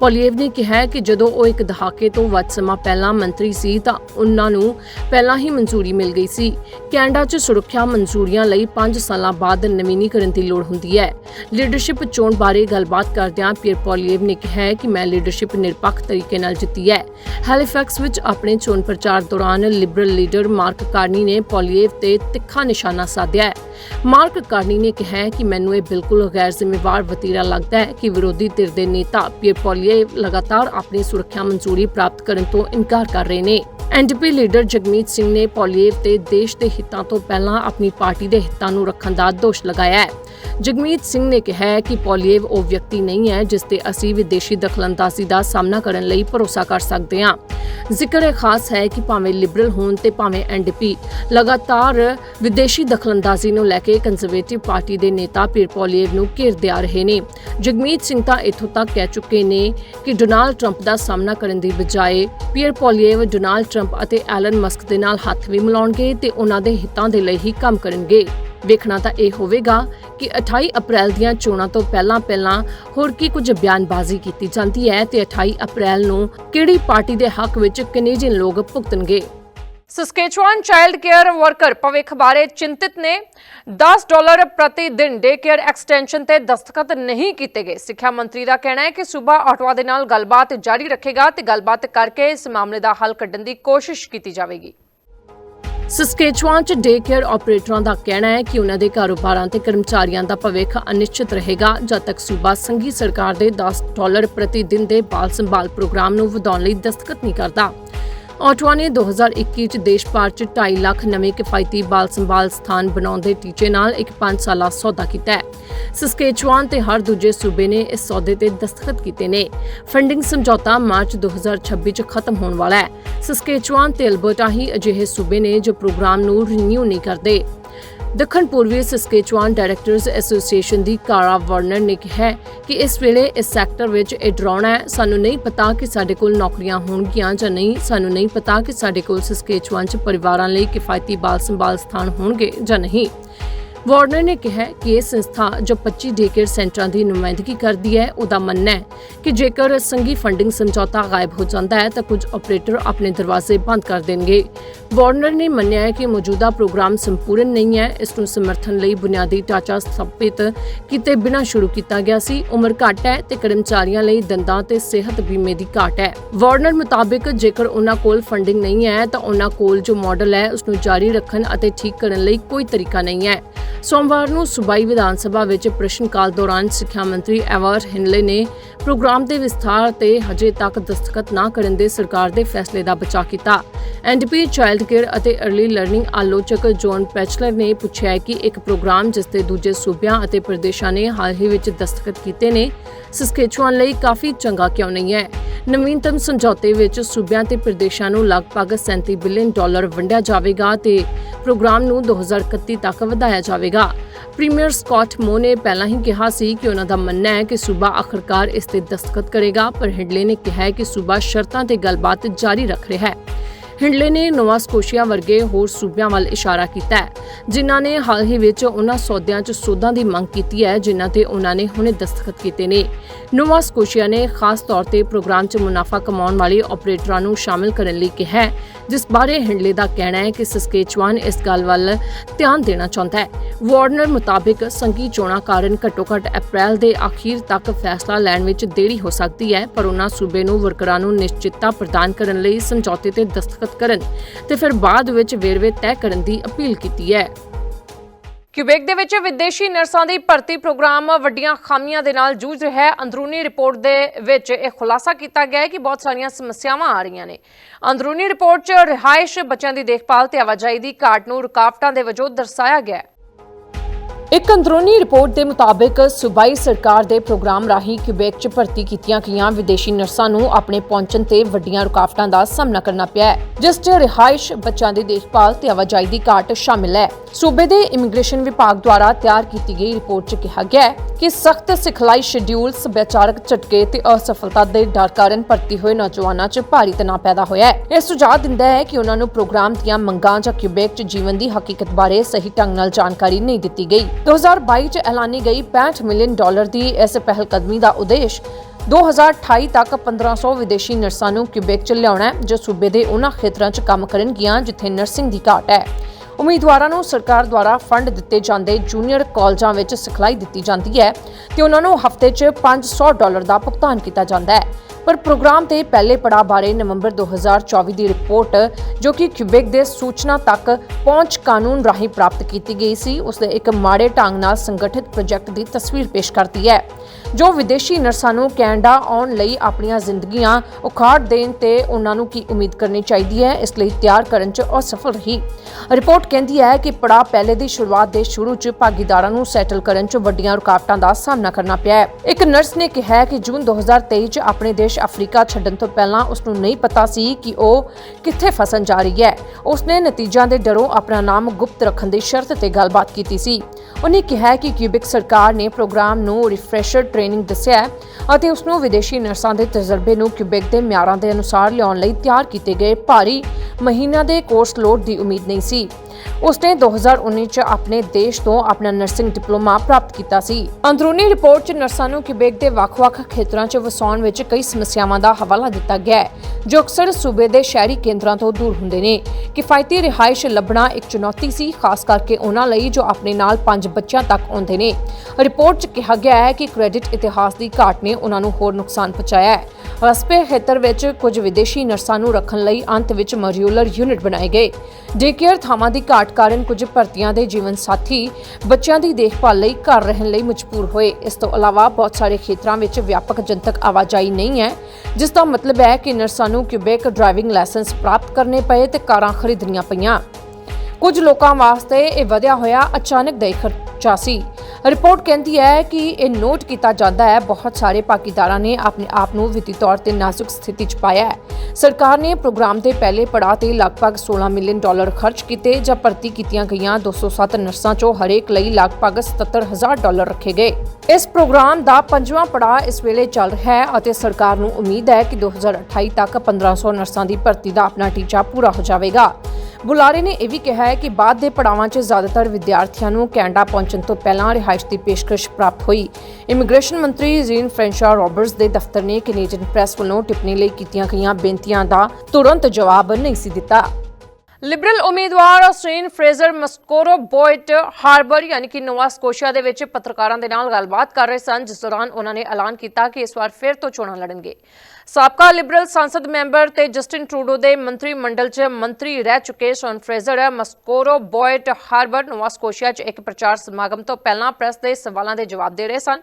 ਪੋਲੀਏਵ ਨੇ ਕਿਹਾ ਕਿ ਜਦੋਂ ਉਹ ਇੱਕ ਦਹਾਕੇ ਤੋਂ ਵੱਧ ਸਮਾਂ ਪਹਿਲਾਂ ਮੰਤਰੀ ਸੀ ਤਾਂ ਉਹਨਾਂ ਨੂੰ ਪਹਿਲਾਂ ਹੀ ਮਨਜ਼ੂਰੀ ਮਿਲ ਗਈ ਸੀ। ਕੈਨੇਡਾ 'ਚ ਸੁਰੱਖਿਆ ਮਨਜ਼ੂਰੀਆਂ ਲਈ 5 ਸਾਲਾਂ ਬਾਅਦ ਨਵੀਨੀਕਰਨ ਦੀ ਲੋੜ ਹੁੰਦੀ ਹੈ। ਲੀਡਰਸ਼ਿਪ ਚੋਣ ਬਾਰੇ ਗੱਲਬਾਤ ਕਰਦਿਆਂ ਪੀਅਰ ਪੋਲੀਏਵ ਨੇ ਕਿਹਾ ਕਿ ਮੈਂ ਲੀਡਰਸ਼ਿਪ ਨਿਰਪੱਖ ਤਰੀਕੇ ਨਾਲ ਜਿੱਤੀ ਹੈ। ਹੈਲੀਫੈਕਸ ਵਿੱਚ ਆਪਣੇ ਚੋਣ ਪ੍ਰਚਾਰ ਦੌਰਾਨ ਲਿਬਰਲ ਲੀਡਰ ਮਾਰਕ ਕਾਰਨੀ ਨੇ ਪੋਲੀਏਵ ਤੇ ਤਿੱਖਾ ਨਿਸ਼ਾਨਾ ਸਾਧਿਆ ਹੈ। ਮਾਰਕ ਕਾਰਨੀ ਨੇ ਕਿਹਾ ਕਿ ਮੈਨੂੰ ਇਹ ਬਿਲਕੁਲ ਗੈਰ ਜ਼ਿੰਮੇਵਾਰ ਵਤੀਰਾ ਲੱਗਦਾ ਹੈ ਕਿ ਵਿਰੋਧੀ ਧਿਰ ਦੇ ਨੇਤਾ ਪੀਅਰ ਪੋਲੀਵ ਲਗਾਤਾਰ ਆਪਣੀ ਸੁਰੱਖਿਆ ਮਨਜ਼ੂਰੀ ਪ੍ਰਾਪਤ ਕਰਨ ਤੋਂ ਇਨਕਾਰ ਕਰ ਰਹੇ ਨੇ। ਐਨਡੀਪੀ ਲੀਡਰ ਜਗਮੀਤ ਸਿੰਘ ਨੇ ਪੋਲੀਏਵ ਤੇ ਦੇਸ਼ ਦੇ ਹਿੱਤਾਂ ਤੋਂ ਪਹਿਲਾਂ ਆਪਣੀ ਪਾਰਟੀ ਦੇ ਹਿੱਤਾਂ ਨੂੰ ਰੱਖਣ ਦਾ ਦੋਸ਼ ਲਗਾਇਆ ਹੈ। ਜਗਮੀਤ ਸਿੰਘ ਨੇ ਕਿਹਾ ਕਿ ਪੋਲੀਏਵ ਉਹ ਵਿਅਕਤੀ ਨਹੀਂ ਹੈ ਜਿਸ ਤੇ ਅਸੀਂ ਵਿਦੇਸ਼ੀ ਦਖਲਅੰਦਾਜ਼ੀ ਦਾ ਸਾਹਮਣਾ ਕਰਨ ਲਈ ਭਰੋਸਾ ਕਰ ਸਕਦੇ ਹਾਂ। ਜ਼ਿਕਰ ਇਹ ਖਾਸ ਹੈ ਕਿ ਭਾਵੇਂ ਲਿਬਰਲ ਹੋਣ ਤੇ ਭਾਵੇਂ ਐਨਡੀਪੀ ਲਗਾਤਾਰ ਵਿਦੇਸ਼ੀ ਦਖਲਅੰਦਾਜ਼ੀ ਨੂੰ ਲੈ ਕੇ ਕੰਜ਼ਰਵੇਟਿਵ ਪਾਰਟੀ ਦੇ ਨੇਤਾ ਪੀਰ ਨੂੰ ਘੇਰਦੇ ਆ ਰਹੇ ਨੇ। ਜਗਮੀਤ ਸਿੰਘ ਤਾਂ ਇੱਥੋਂ ਤੱਕ ਕਹਿ ਚੁੱਕੇ ਨੇ ਕਿ ਡੋਨਾਲਡ ਟਰੰਪ ਦਾ ਸਾਹਮਣਾ ਕਰਨ ਦੀ ਬਜਾਏ ਪੀਅਰ ਪੋਲੀਏਵ ਡੋਨਾਲਡ ਟਰੰਪ ਅਤੇ ਐਲਨ ਮਸਕ ਦੇ ਨਾਲ ਹੱਥ ਵੀ ਮਿਲਾਉਣਗੇ ਤੇ ਉਹਨਾਂ ਦੇ ਹਿੱਤਾਂ ਦੇ ਲਈ ਹੀ ਕੰਮ ਕਰਨਗੇ। ਵੇਖਣਾ ਤਾਂ ਇਹ ਹੋਵੇਗਾ ਕਿ 28 ਅਪ੍ਰੈਲ ਦੀਆਂ ਚੋਣਾਂ ਤੋਂ ਪਹਿਲਾਂ ਪਹਿਲਾਂ ਹੋਰ ਕੀ ਕੁਝ ਬਿਆਨਬਾਜ਼ੀ ਕੀਤੀ ਜਾਂਦੀ ਹੈ ਤੇ 28 ਅਪ੍ਰੈਲ ਨੂੰ ਕਿਹੜੀ ਪਾਰਟੀ ਦੇ ਹੱਕ ਵਿੱਚ ਕੈਨੇਡੀਅਨ ਲੋਕ ਭੁਗਤਣਗੇ? ਸਸਕੇਚੁਆਨ ਚਾਈਲਡ ਕੇਅਰ ਵਰਕਰ ਭਵਿੱਖ ਬਾਰੇ ਚਿੰਤਿਤ ਨੇ। 10 ਡਾਲਰ ਪ੍ਰਤੀ ਦਿਨ ਡੇ ਕੇਅਰ ਐਕਸਟੈਂਸ਼ਨ ਤੇ ਦਸਤਖਤ ਨਹੀਂ ਕੀਤੇ ਗਏ। ਸਿੱਖਿਆ ਮੰਤਰੀ ਦਾ ਕਹਿਣਾ ਹੈ ਕਿ ਸੂਬਾ ਆਟਵਾ ਦੇ ਨਾਲ ਗੱਲਬਾਤ ਜਾਰੀ ਰੱਖੇਗਾ ਤੇ ਗੱਲਬਾਤ ਕਰਕੇ ਇਸ ਮਾਮਲੇ ਦਾ ਹੱਲ ਕੱਢਣ ਦੀ ਕੋਸ਼ਿਸ਼ ਕੀਤੀ ਜਾਵੇਗੀ। ਸਸਕੇਚੁਆਨ ਚ ਡੇ ਕੇਅਰ ਆਪਰੇਟਰਾਂ ਦਾ ਕਹਿਣਾ ਹੈ ਕਿ ਉਹਨਾਂ ਦੇ ਕਾਰੋਬਾਰਾਂ ਤੇ ਕਰਮਚਾਰੀਆਂ ਦਾ ਭਵਿੱਖ ਅਨਿਸ਼ਚਿਤ ਰਹੇਗਾ, ਜਦ ਤੱਕ ਸੂਬਾ ਸੰਘੀ ਸਰਕਾਰ ਦੇ 10 ਡਾਲਰ ਪ੍ਰਤੀ ਦਿਨ ਦੇ ਬਾਲ ਸੰਭਾਲ ਪ੍ਰੋਗਰਾਮ ਨੂੰ ਵਧਾਉਣ ਲਈ ਦਸਤਖਤ ਨਹੀਂ ਕਰਦਾ। ਆਟਵਾ ਨੇ 2021 ਚ ਦੇਸ਼ ਭਰ ਚ 2.5 ਲੱਖ ਨਵੇਂ ਕਿਫਾਇਤੀ ਬਾਲ ਸੰਭਾਲ ਸਥਾਨ ਬਣਾਉਣ ਦੇ ਟੀਚੇ ਨਾਲ ਇੱਕ 5 ਸਾਲਾ ਸੌਦਾ ਕੀਤਾ ਹੈ। ਸਸਕੇਚੁਆਨ ਤੇ ਹਰ ਦੂਜੇ ਸੂਬੇ ਨੇ ਇਸ ਸੌਦੇ ਤੇ ਦਸਤਖਤ ਕੀਤੇ ਨੇ। ਫੰਡਿੰਗ ਸਮਝੌਤਾ ਮਾਰਚ 2026 ਚ ਖਤਮ ਹੋਣ ਵਾਲਾ ਹੈ। ਸਸਕੇਚਵਾਨ ਤੇ ਅਲਬਰਟਾ ਹੀ ਅਜਿਹੇ ਸੂਬੇ ਨੇ ਜੋ ਪ੍ਰੋਗਰਾਮ ਨੂੰ ਰੀਨਿਊ ਨਹੀਂ ਕਰਦੇ। ਦੱਖਣ ਪੂਰਬੀ ਸਸਕੇਚੁਆਨ ਡਾਇਰੈਕਟਰਸ ਐਸੋਸੀਏਸ਼ਨ ਦੀ ਕਾਰਾ ਵਰਨਰ ਨੇ ਕਿਹਾ ਕਿ ਇਸ ਵੇਲੇ ਇਸ ਸੈਕਟਰ ਵਿੱਚ ਇਹ ਡਰਾਉਣਾ ਹੈ। ਸਾਨੂੰ ਨਹੀਂ ਪਤਾ ਕਿ ਸਾਡੇ ਕੋਲ ਨੌਕਰੀਆਂ ਹੋਣਗੀਆਂ ਜਾਂ ਨਹੀਂ। ਸਾਨੂੰ ਨਹੀਂ ਪਤਾ ਕਿ ਸਾਡੇ ਕੋਲ ਸਸਕੇਚਵਾਨ 'ਚ ਪਰਿਵਾਰਾਂ ਲਈ ਕਿਫਾਇਤੀ ਬਾਲ ਸੰਭਾਲ ਸਥਾਨ ਹੋਣਗੇ ਜਾਂ ਨਹੀਂ। ਵਾਰਨਰ ਨੇ ਕਿਹਾ ਹੈ ਕਿ ਇਹ ਸੰਸਥਾ ਜੋ 25 ਡੇਕੇਅਰ ਸੈਂਟਰਾਂ ਦੀ ਨੁਮਾਇੰਦਗੀ ਕਰਦੀ ਹੈ, ਉਹਦਾ ਮੰਨਣਾ ਹੈ ਕਿ ਜੇਕਰ ਸੰਘੀ ਫੰਡਿੰਗ ਸਮਝੌਤਾ ਗਾਇਬ ਹੋ ਜਾਂਦਾ ਹੈ, ਤਾਂ ਕੁਝ ਆਪਰੇਟਰ ਆਪਣੇ ਦਰਵਾਜ਼ੇ ਬੰਦ ਕਰ ਦੇਣਗੇ। ਵਾਰਨਰ ਨੇ ਮੰਨਿਆ ਹੈ ਕਿ ਮੌਜੂਦਾ ਪ੍ਰੋਗਰਾਮ ਸੰਪੂਰਨ ਨਹੀਂ ਹੈ। ਇਸ ਨੂੰ ਸਮਰਥਨ ਲਈ ਬੁਨਿਆਦੀ ਢਾਂਚਾ ਸਥਾਪਿਤ ਕੀਤੇ ਬਿਨਾਂ ਸ਼ੁਰੂ ਕੀਤਾ ਗਿਆ ਸੀ। ਉਮਰ ਘੱਟ ਹੈ ਤੇ ਕਰਮਚਾਰੀਆਂ ਲਈ ਦੰਦਾਂ ਤੇ ਸਿਹਤ ਬੀਮੇ ਦੀ ਘਾਟ ਹੈ। ਵਾਰਨਰ ਮੁਤਾਬਿਕ ਜੇਕਰ ਉਹਨਾਂ ਕੋਲ ਫੰਡਿੰਗ ਨਹੀਂ ਹੈ, ਤਾਂ ਉਹਨਾਂ ਕੋਲ ਜੋ ਮਾਡਲ ਹੈ ਉਸ ਨੂੰ ਜਾਰੀ ਰੱਖਣ ਅਤੇ ਠੀਕ ਕਰਨ ਲਈ ਕੋਈ ਤਰੀਕਾ ਨਹੀਂ ਹੈ। ਸੋਮਵਾਰ ਨੂੰ ਸੂਬਾਈ ਵਿਧਾਨ ਸਭਾ ਵਿੱਚ ਪ੍ਰਸ਼ਨ ਕਾਲ ਦੌਰਾਨ ਸਿੱਖਿਆ ਮੰਤਰੀ ਐਵਰ ਹਿੰਲੇ ਨੇ ਪ੍ਰੋਗਰਾਮ ਦੇ ਵਿਸਥਾਰ ਤੇ ਹਜੇ ਤੱਕ ਦਸਤਖਤ ਨਾ ਕਰਨ ਦੇ ਸਰਕਾਰ ਦੇ ਫੈਸਲੇ ਦਾ ਬਚਾਅ ਕੀਤਾ। ਐਨਡੀਪੀ ਚਾਈਲਡ ਕੇਅਰ ਅਤੇ ਅਰਲੀ ਲਰਨਿੰਗ ਆਲੋਚਕ ਜੌਨ ਪੈਚਲਰ ਨੇ ਪੁੱਛਿਆ ਕਿ ਇੱਕ ਪ੍ਰੋਗਰਾਮ ਜਿਸ ਤੇ ਦੂਜੇ ਸੂਬਿਆਂ ਅਤੇ ਪ੍ਰਦੇਸ਼ਾਂ ਨੇ ਹਾਲ ਹੀ ਵਿੱਚ ਦਸਤਖਤ ਕੀਤੇ ਨੇ ਸਸਕੇਚੁਆਨ ਲਈ ਕਾਫੀ ਚੰਗਾ ਕਿਉਂ ਨਹੀਂ ਹੈ? ਨਵੀਨਤਮ ਸਮਝੌਤੇ ਵਿੱਚ ਸੂਬਿਆਂ ਤੇ ਪ੍ਰਦੇਸ਼ਾਂ ਨੂੰ ਲਗਭਗ 37 ਬਿਲੀਅਨ ਡਾਲਰ ਵੰਡਿਆ ਜਾਵੇਗਾ ਤੇ ਪ੍ਰੋਗਰਾਮ ਨੂੰ 2031 ਤੱਕ ਵਧਾਇਆ ਜਾਵੇਗਾ। ਪ੍ਰੀਮੀਅਰ ਸਕਾਟ ਮੋ ਨੇ ਪਹਿਲਾਂ ਹੀ ਕਿਹਾ ਸੀ ਕਿ ਉਹਨਾਂ ਦਾ ਮੰਨਣਾ ਹੈ ਕਿ ਸੂਬਾ ਆਖਰਕਾਰ ਇਸ ਤੇ ਦਸਤਖਤ ਕਰੇਗਾ, ਪਰ ਹਿੰਡਲੇ ਨੇ ਕਿਹਾ ਹੈ ਕਿ ਸੂਬਾ ਸ਼ਰਤਾਂ ਤੇ ਗੱਲਬਾਤ ਜਾਰੀ ਰੱਖ ਰਿਹਾ ਹੈ। ਹਿੰਡਲੇ ਨੇ ਨੋਵਾ ਸਕੋਸ਼ੀਆ ਵਰਗੇ ਹੋਰ ਸੂਬਿਆਂ ਵੱਲ ਇਸ਼ਾਰਾ ਕੀਤਾ ਹੈ, ਜਿਨ੍ਹਾਂ ਨੇ ਹਾਲ ਹੀ ਵਿੱਚ ਉਹਨਾਂ ਸੌਦਿਆਂ 'ਚ ਸੋਧਾਂ ਦੀ ਮੰਗ ਕੀਤੀ ਹੈ, ਜਿਨ੍ਹਾਂ ਤੇ ਉਹਨਾਂ ਨੇ ਹੁਣੇ ਦਸਤਖਤ ਕੀਤੇ ਨੇ। ਨੋਵਾ ਸਕੋਸ਼ੀਆ ਨੇ ਖਾਸ ਤੌਰ ਤੇ ਪ੍ਰੋਗਰਾਮ 'ਚ ਮੁਨਾਫਾ ਕਮਾਉਣ ਵਾਲੇ ਆਪਰੇਟਰਾਂ ਨੂੰ ਸ਼ਾਮਿਲ ਕਰਨ ਲਈ ਕਿਹਾ ਜਿਸ ਬਾਰੇ ਹਿੰਡਲੇ ਦਾ ਕਹਿਣਾ ਹੈ ਕਿ ਸਸਕੇਚੁਆਨ ਇਸ ਗੱਲ ਵੱਲ ਧਿਆਨ ਦੇਣਾ ਚਾਹੁੰਦਾ ਹੈ। ਵਾਰਨਰ ਮੁਤਾਬਿਕ ਸੰਘੀ ਚੋਣਾਂ ਕਾਰਨ ਘੱਟੋ-ਘੱਟ ਅਪ੍ਰੈਲ ਦੇ ਅਖੀਰ ਤੱਕ ਫੈਸਲਾ ਲੈਣ ਵਿੱਚ ਦੇਰੀ ਹੋ ਸਕਦੀ ਹੈ, ਪਰ ਉਹਨਾਂ ਸੂਬੇ ਨੂੰ ਵਰਕਰਾਂ ਨੂੰ ਨਿਸ਼ਚਿਤਤਾ ਪ੍ਰਦਾਨ ਕਰਨ ਲਈ ਸਮਝੌਤੇ ਤੇ ਦਸਤਖਤ ਕਰਨ ਤੇ ਫਿਰ ਬਾਅਦ ਵਿੱਚ ਵੇਰਵੇ ਤੈਅ ਕਰਨ ਦੀ ਅਪੀਲ ਕੀਤੀ ਹੈ। ਕਿਊਬੇਕ ਦੇ ਵਿੱਚ ਵਿਦੇਸ਼ੀ ਨਰਸਾਂ ਦੀ ਭਰਤੀ ਪ੍ਰੋਗਰਾਮ ਵੱਡੀਆਂ ਖਾਮੀਆਂ ਦੇ ਨਾਲ ਜੂਝ ਰਿਹਾ ਹੈ। ਅੰਦਰੂਨੀ ਰਿਪੋਰਟ ਦੇ ਵਿੱਚ ਇਹ ਖੁਲਾਸਾ ਕੀਤਾ ਗਿਆ ਹੈ ਕਿ ਬਹੁਤ ਸਾਰੀਆਂ ਸਮੱਸਿਆਵਾਂ ਆ ਰਹੀਆਂ ਨੇ। ਅੰਦਰੂਨੀ ਰਿਪੋਰਟ 'ਚ ਰਿਹਾਇਸ਼ ਬੱਚਿਆਂ ਦੀ ਦੇਖਭਾਲ ਤੇ ਆਵਾਜਾਈ ਦੀ ਘਾਟ ਨੂੰ ਰੁਕਾਵਟਾਂ ਦੇ ਵਜੋਂ ਦਰਸਾਇਆ ਗਿਆ ਹੈ। ਇੱਕ ਅੰਦਰੂਨੀ ਰਿਪੋਰਟ ਦੇ ਮੁਤਾਬਕ ਸੂਬਾਈ ਸਰਕਾਰ ਦੇ ਪ੍ਰੋਗਰਾਮ ਰਾਹੀਂ ਕਿਊਬੇਕ 'ਚ ਭਰਤੀ ਕੀਤੀਆਂ ਗਈਆਂ ਵਿਦੇਸ਼ੀ ਨਰਸਾਂ ਨੂੰ ਆਪਣੇ ਪਹੁੰਚਣ ਤੇ ਵੱਡੀਆਂ ਰੁਕਾਵਟਾਂ ਦਾ ਸਾਹਮਣਾ ਕਰਨਾ ਪਿਆ ਹੈ, ਜਿਸ 'ਚ ਰਿਹਾਇਸ਼ ਬੱਚਿਆਂ ਦੀ ਦੇਖਭਾਲ ਤੇ ਆਵਾਜਾਈ ਦੀ ਘਾਟ ਸ਼ਾਮਿਲ ਹੈ। ਸੂਬੇ ਦੇ ਇਮੀਗ੍ਰੇਸ਼ਨ ਵਿਭਾਗ ਦੁਆਰਾ ਤਿਆਰ ਕੀਤੀ ਗਈ ਰਿਪੋਰਟ 'ਚ ਕਿਹਾ ਗਿਆ ਹੈ ਕਿ ਸਖਤ ਸਿਖਲਾਈ ਸ਼ਡਿਊਲ, ਸੱਭਿਆਚਾਰਕ ਝਟਕੇ ਤੇ ਅਸਫਲਤਾ ਦੇ ਡਰ ਕਾਰਨ ਭਰਤੀ ਹੋਏ ਨੌਜਵਾਨਾਂ 'ਚ ਭਾਰੀ ਤਣਾਅ ਪੈਦਾ ਹੋਇਆ ਹੈ। ਇਹ ਸੁਝਾਅ ਦਿੰਦਾ ਹੈ ਕਿ ਉਹਨਾਂ ਨੂੰ ਪ੍ਰੋਗਰਾਮ ਦੀਆਂ ਮੰਗਾਂ ਜਾਂ ਕਿਊਬੇਕ 'ਚ ਜੀਵਨ ਦੀ ਹਕੀਕਤ ਬਾਰੇ ਸਹੀ ਢੰਗ ਨਾਲ ਜਾਣਕਾਰੀ ਨਹੀਂ ਦਿੱਤੀ ਗਈ। 2022 'ਚ ਐਲਾਨੀ ਗਈ 65 ਮਿਲੀਅਨ ਡਾਲਰ ਦੀ ਇਸ ਪਹਿਲਕਦਮੀ ਦਾ ਉਦੇਸ਼। 2028 ਤੱਕ 1500 ਵਿਦੇਸ਼ੀ ਨਰਸਾਂ ਨੂੰ ਕਿਊਬੇਕ 'ਚ ਲਿਆਉਣਾ ਹੈ, ਜੋ ਸੂਬੇ ਦੇ ਉਹਨਾਂ ਖੇਤਰਾਂ 'ਚ ਕੰਮ ਕਰਨਗੀਆਂ, ਜਿੱਥੇ ਨਰਸਿੰਗ ਦੀ ਘਾਟ ਹੈ। ਉਮੀਦਵਾਰਾਂ ਨੂੰ ਸਰਕਾਰ ਦੁਆਰਾ ਫੰਡ ਦਿੱਤੇ ਜਾਂਦੇ ਜੂਨੀਅਰ ਕਾਲਜਾਂ ਵਿੱਚ ਸਿਖਲਾਈ ਦਿੱਤੀ ਜਾਂਦੀ ਹੈ ਤੇ ਉਹਨਾਂ ਨੂੰ ਹਫ਼ਤੇ 'ਚ 500 ਡਾਲਰ ਦਾ ਭੁਗਤਾਨ ਕੀਤਾ ਜਾਂਦਾ ਹੈ। ਪਰ ਪ੍ਰੋਗਰਾਮ ਦੇ ਪਹਿਲੇ ਪੜਾਅ ਬਾਰੇ ਨਵੰਬਰ 2024 ਦੀ ਰਿਪੋਰਟ, ਜੋ ਕਿ ਕਿਊਬੈਕ ਦੇ ਸੂਚਨਾ ਤੱਕ ਪਹੁੰਚ ਕਾਨੂੰਨ ਰਾਹੀਂ ਪ੍ਰਾਪਤ ਕੀਤੀ ਗਈ ਸੀ, ਉਸ ਦੇ ਇੱਕ ਮਾੜੇ ਢੰਗ ਨਾਲ ਸੰਗਠਿਤ ਪ੍ਰੋਜੈਕਟ ਦੀ ਤਸਵੀਰ ਪੇਸ਼ ਕਰਦੀ ਹੈ। ਜੋ ਵਿਦੇਸ਼ੀ ਨਰਸਾਂ ਨੂੰ ਕੈਨੇਡਾ ਆਉਣ ਲਈ ਆਪਣੀਆਂ ਜ਼ਿੰਦਗੀਆਂ ਉਖਾੜ ਦੇਣ ਤੇ ਉਹਨਾਂ ਨੂੰ ਕੀ ਉਮੀਦ ਕਰਨੀ ਚਾਹੀਦੀ ਹੈ, ਇਸ ਲਈ ਤਿਆਰ ਕਰਨ 'ਚ ਅਸਫਲ ਰਹੀ। ਰਿਪੋਰਟ ਕਹਿੰਦੀ ਹੈ ਕਿ ਪੜਾਅ ਪਹਿਲੇ ਦੀ ਸ਼ੁਰੂਆਤ ਦੇ ਸ਼ੁਰੂ 'ਚ ਭਾਗੀਦਾਰਾਂ ਨੂੰ ਸੈਟਲ ਕਰਨ 'ਚ ਵੱਡੀਆਂ ਰੁਕਾਵਟਾਂ ਦਾ ਸਾਹਮਣਾ ਕਰਨਾ ਪਿਆ ਹੈ। ਇੱਕ ਨਰਸ ਨੇ ਕਿਹਾ ਕਿ ਜੂਨ 2023 'ਚ ਆਪਣੇ ਦੇਸ਼ ਅਫਰੀਕਾ ਛੱਡਣ ਤੋਂ ਪਹਿਲਾਂ ਉਸ ਨੂੰ ਨਹੀਂ ਪਤਾ ਸੀ ਕਿ ਉਹ ਕਿੱਥੇ ਫਸਣ ਜਾ ਰਹੀ ਹੈ। ਉਸ ਨੇ ਨਤੀਜਿਆਂ ਦੇ ਡਰੋਂ ਆਪਣਾ ਨਾਮ ਗੁਪਤ ਰੱਖਣ ਦੀ ਸ਼ਰਤ ਤੇ ਗੱਲਬਾਤ ਕੀਤੀ ਸੀ। ਉਹਨੇ ਕਿਹਾ ਕਿ ਕਿਊਬਿਕ ਸਰਕਾਰ ਨੇ ਪ੍ਰੋਗਰਾਮ ਨੂੰ ਰਿਫਰੈਸ਼ਰ ਟ੍ਰੇਨਿੰਗ ਦੱਸਿਆ ਅਤੇ ਉਸ ਨੂੰ ਵਿਦੇਸ਼ੀ ਨਰਸਾਂ ਦੇ ਤਜਰਬੇ ਨੂੰ ਕਿਊਬਿਕ ਦੇ ਮਿਆਰਾਂ ਦੇ ਅਨੁਸਾਰ ਲਿਆਉਣ ਲਈ ਤਿਆਰ ਕੀਤੇ ਗਏ ਭਾਰੀ ਮਹੀਨਾ ਦੇ ਕੋਰਸ ਲੋਡ ਦੀ ਉਮੀਦ ਨਹੀਂ ਸੀ। ਉਸਨੇ 2019 ਚ ਆਪਣੇ ਦੇਸ਼ ਤੋਂ ਆਪਣਾ ਨਰਸਿੰਗ ਡਿਪਲੋਮਾ ਪ੍ਰਾਪਤ ਕੀਤਾ ਸੀ। ਅੰਦਰੂਨੀ ਰਿਪੋਰਟ ਚ ਨਰਸਾਂ ਨੂੰ ਕਿਬੇਕ ਦੇ ਵੱਖ-ਵੱਖ ਖੇਤਰਾਂ ਚ ਵਸਾਉਣ ਵਿੱਚ ਕਈ ਸਮੱਸਿਆਵਾਂ ਦਾ ਹਵਾਲਾ ਦਿੱਤਾ ਗਿਆ ਹੈ, ਜੋ ਅਕਸਰ ਸੂਬੇ ਦੇ ਸ਼ਹਿਰੀ ਕੇਂਦਰਾਂ ਤੋਂ ਦੂਰ ਹੁੰਦੇ ਨੇ। ਕਿਫਾਇਤੀ ਰਿਹਾਇਸ਼ ਲੱਭਣਾ ਇੱਕ ਚੁਣੌਤੀ ਸੀ, ਖਾਸ ਕਰਕੇ ਉਹਨਾਂ ਲਈ ਜੋ ਆਪਣੇ ਨਾਲ ਪੰਜ ਬੱਚਿਆਂ ਤੱਕ ਆਉਂਦੇ ਨੇ। ਰਿਪੋਰਟ 'ਚ ਕਿਹਾ ਗਿਆ ਹੈ ਕਿ ਕ੍ਰੈਡਿਟ ਇਤਿਹਾਸ ਦੀ ਘਾਟ ਨੇ ਉਹਨਾਂ ਨੂੰ ਹੋਰ ਨੁਕਸਾਨ ਪਹੁੰਚਾਇਆ ਹੈ। ਰਸਪੇ ਖੇਤਰ ਵਿੱਚ ਕੁਝ ਵਿਦੇਸ਼ੀ ਨਰਸਾਂ ਨੂੰ ਰੱਖਣ ਲਈ ਅੰਤ ਵਿੱਚ ਮੋਡਿਊਲਰ ਯੂਨਿਟ ਬਣਾਏ ਗਏ। ਡੇਕੇਅਰ ਥਾਵਾਂ ਦੀ ਘਾਟ ਕਾਰਨ ਕੁਝ ਭਰਤੀਆਂ ਦੇ ਜੀਵਨ ਸਾਥੀ ਬੱਚਿਆਂ ਦੀ ਦੇਖਭਾਲ ਲਈ ਘਰ ਰਹਿਣ ਲਈ ਮਜਬੂਰ ਹੋਏ। ਇਸ ਤੋਂ ਇਲਾਵਾ ਬਹੁਤ ਸਾਰੇ ਖੇਤਰਾਂ ਵਿੱਚ ਵਿਆਪਕ ਜਨਤਕ ਆਵਾਜਾਈ ਨਹੀਂ ਹੈ, ਜਿਸ ਦਾ ਮਤਲਬ ਹੈ ਕਿ ਨਰਸਾਂ ਨੂੰ ਕਿਊਬੈਕ ਡਰਾਈਵਿੰਗ ਲਾਇਸੈਂਸ ਪ੍ਰਾਪਤ ਕਰਨੇ ਪਏ ਤੇ ਕਾਰਾਂ ਖਰੀਦਣੀਆਂ ਪਈਆਂ। ਕੁਝ ਲੋਕਾਂ ਵਾਸਤੇ ਇਹ ਵਧਿਆ ਹੋਇਆ ਅਚਾਨਕ ਦਾ ਖਰਚਾ ਸੀ ਰਿਪੋਰਟ ਕਹਿੰਦੀ ਹੈ ਕਿ ਇਹ ਨੋਟ ਕੀਤਾ ਜਾਂਦਾ ਹੈ, ਬਹੁਤ ਸਾਰੇ ਭਾਗੀਦਾਰਾਂ ਨੇ ਆਪਣੇ ਆਪ ਨੂੰ ਵਿੱਤੀ ਤੌਰ ਤੇ ਨਾਜ਼ੁਕ ਸਥਿਤੀ 'ਚ ਪਾਇਆ ਹੈ। ਸਰਕਾਰ ਨੇ ਪ੍ਰੋਗਰਾਮ ਦੇ ਪਹਿਲੇ ਪੜਾਅ ਤੇ ਲਗਭਗ 16 ਮਿਲੀਅਨ ਡਾਲਰ ਖਰਚ ਕੀਤੇ ਜਾਂ ਭਰਤੀ ਕੀਤੀਆਂ ਗਈਆਂ 207 ਨਰਸਾਂ 'ਚੋਂ ਹਰੇਕ ਲਈ ਲਗਭਗ 77000 ਡਾਲਰ ਰੱਖੇ ਗਏ। ਇਸ ਪ੍ਰੋਗਰਾਮ ਦਾ ਪੰਜਵਾਂ ਪੜਾਅ ਇਸ ਵੇਲੇ ਚੱਲ ਰਿਹਾ ਹੈ ਅਤੇ ਸਰਕਾਰ ਨੂੰ ਉਮੀਦ ਹੈ ਕਿ 2028 ਤੱਕ 1500 ਨਰਸਾਂ ਦੀ ਭਰਤੀ ਦਾ ਆਪਣਾ ਟੀਚਾ ਪੂਰਾ ਹੋ ਜਾਵੇਗਾ। ਬੁਲਾਰੇ ਨੇ ਇਹ ਵੀ ਕਿਹਾ ਹੈ ਕਿ ਬਾਅਦ ਦੇ ਪੜਾਵਾਂ 'ਚ ਜ਼ਿਆਦਾਤਰ ਵਿਦਿਆਰਥੀਆਂ ਨੂੰ ਕੈਨੇਡਾ ਪਹੁੰਚਣ ਤੋਂ ਪਹਿਲਾਂ ਰਿਹਾਇਸ਼ ਦੀ ਪੇਸ਼ਕਸ਼ ਪ੍ਰਾਪਤ ਹੋਈ। ਇਮੀਗ੍ਰੇਸ਼ਨ ਮੰਤਰੀ ਜ਼ੀਨ ਫ੍ਰੈਂਸ਼ਾ ਰੋਬਰਟਸ ਦੇ ਦਫ਼ਤਰ ਨੇ ਕੈਨੇਡੀਅਨ ਪ੍ਰੈਸ ਵੱਲੋਂ ਟਿੱਪਣੀ ਲਈ ਕੀਤੀਆਂ ਗਈਆਂ ਬੇਨਤੀਆਂ ਦਾ ਤੁਰੰਤ ਜਵਾਬ ਨਹੀਂ ਸੀ ਦਿੱਤਾ। ਲਿਬਰਲ ਉਮੀਦਵਾਰ ਔਸਟ੍ਰੀਨ ਫਰੇਜ਼ਰ ਮਸਕੋਰੋ ਬੋਇਟ ਹਾਰਬਰ ਯਾਨੀ ਕਿ ਨੋਵਾ ਸਕੋਸ਼ੀਆ ਦੇ ਵਿੱਚ ਪੱਤਰਕਾਰਾਂ ਦੇ ਨਾਲ ਗੱਲਬਾਤ ਕਰ ਰਹੇ ਸਨ, ਜਿਸ ਦੌਰਾਨ ਉਹਨਾਂ ਨੇ ਐਲਾਨ ਕੀਤਾ ਕਿ ਇਸ ਵਾਰ ਫਿਰ ਤੋਂ ਚੋਣਾਂ ਲੜਨਗੇ। ਸਾਬਕਾ ਲਿਬਰਲ ਸੰਸਦ ਮੈਂਬਰ ਤੇ ਜਸਟਿਨ ਟਰੂਡੋ ਦੇ ਮੰਤਰੀ ਮੰਡਲ 'ਚ ਮੰਤਰੀ ਰਹਿ ਚੁੱਕੇ ਸਨ। ਫਰੇਜ਼ਰ ਮਸਕੋਰੋ ਬੋਇਟ ਹਾਰਬਰ ਨੋਵਾ 'ਚ ਇੱਕ ਪ੍ਰਚਾਰ ਸਮਾਗਮ ਤੋਂ ਪਹਿਲਾਂ ਪ੍ਰੈਸ ਦੇ ਸਵਾਲਾਂ ਦੇ ਜਵਾਬ ਦੇ ਰਹੇ ਸਨ।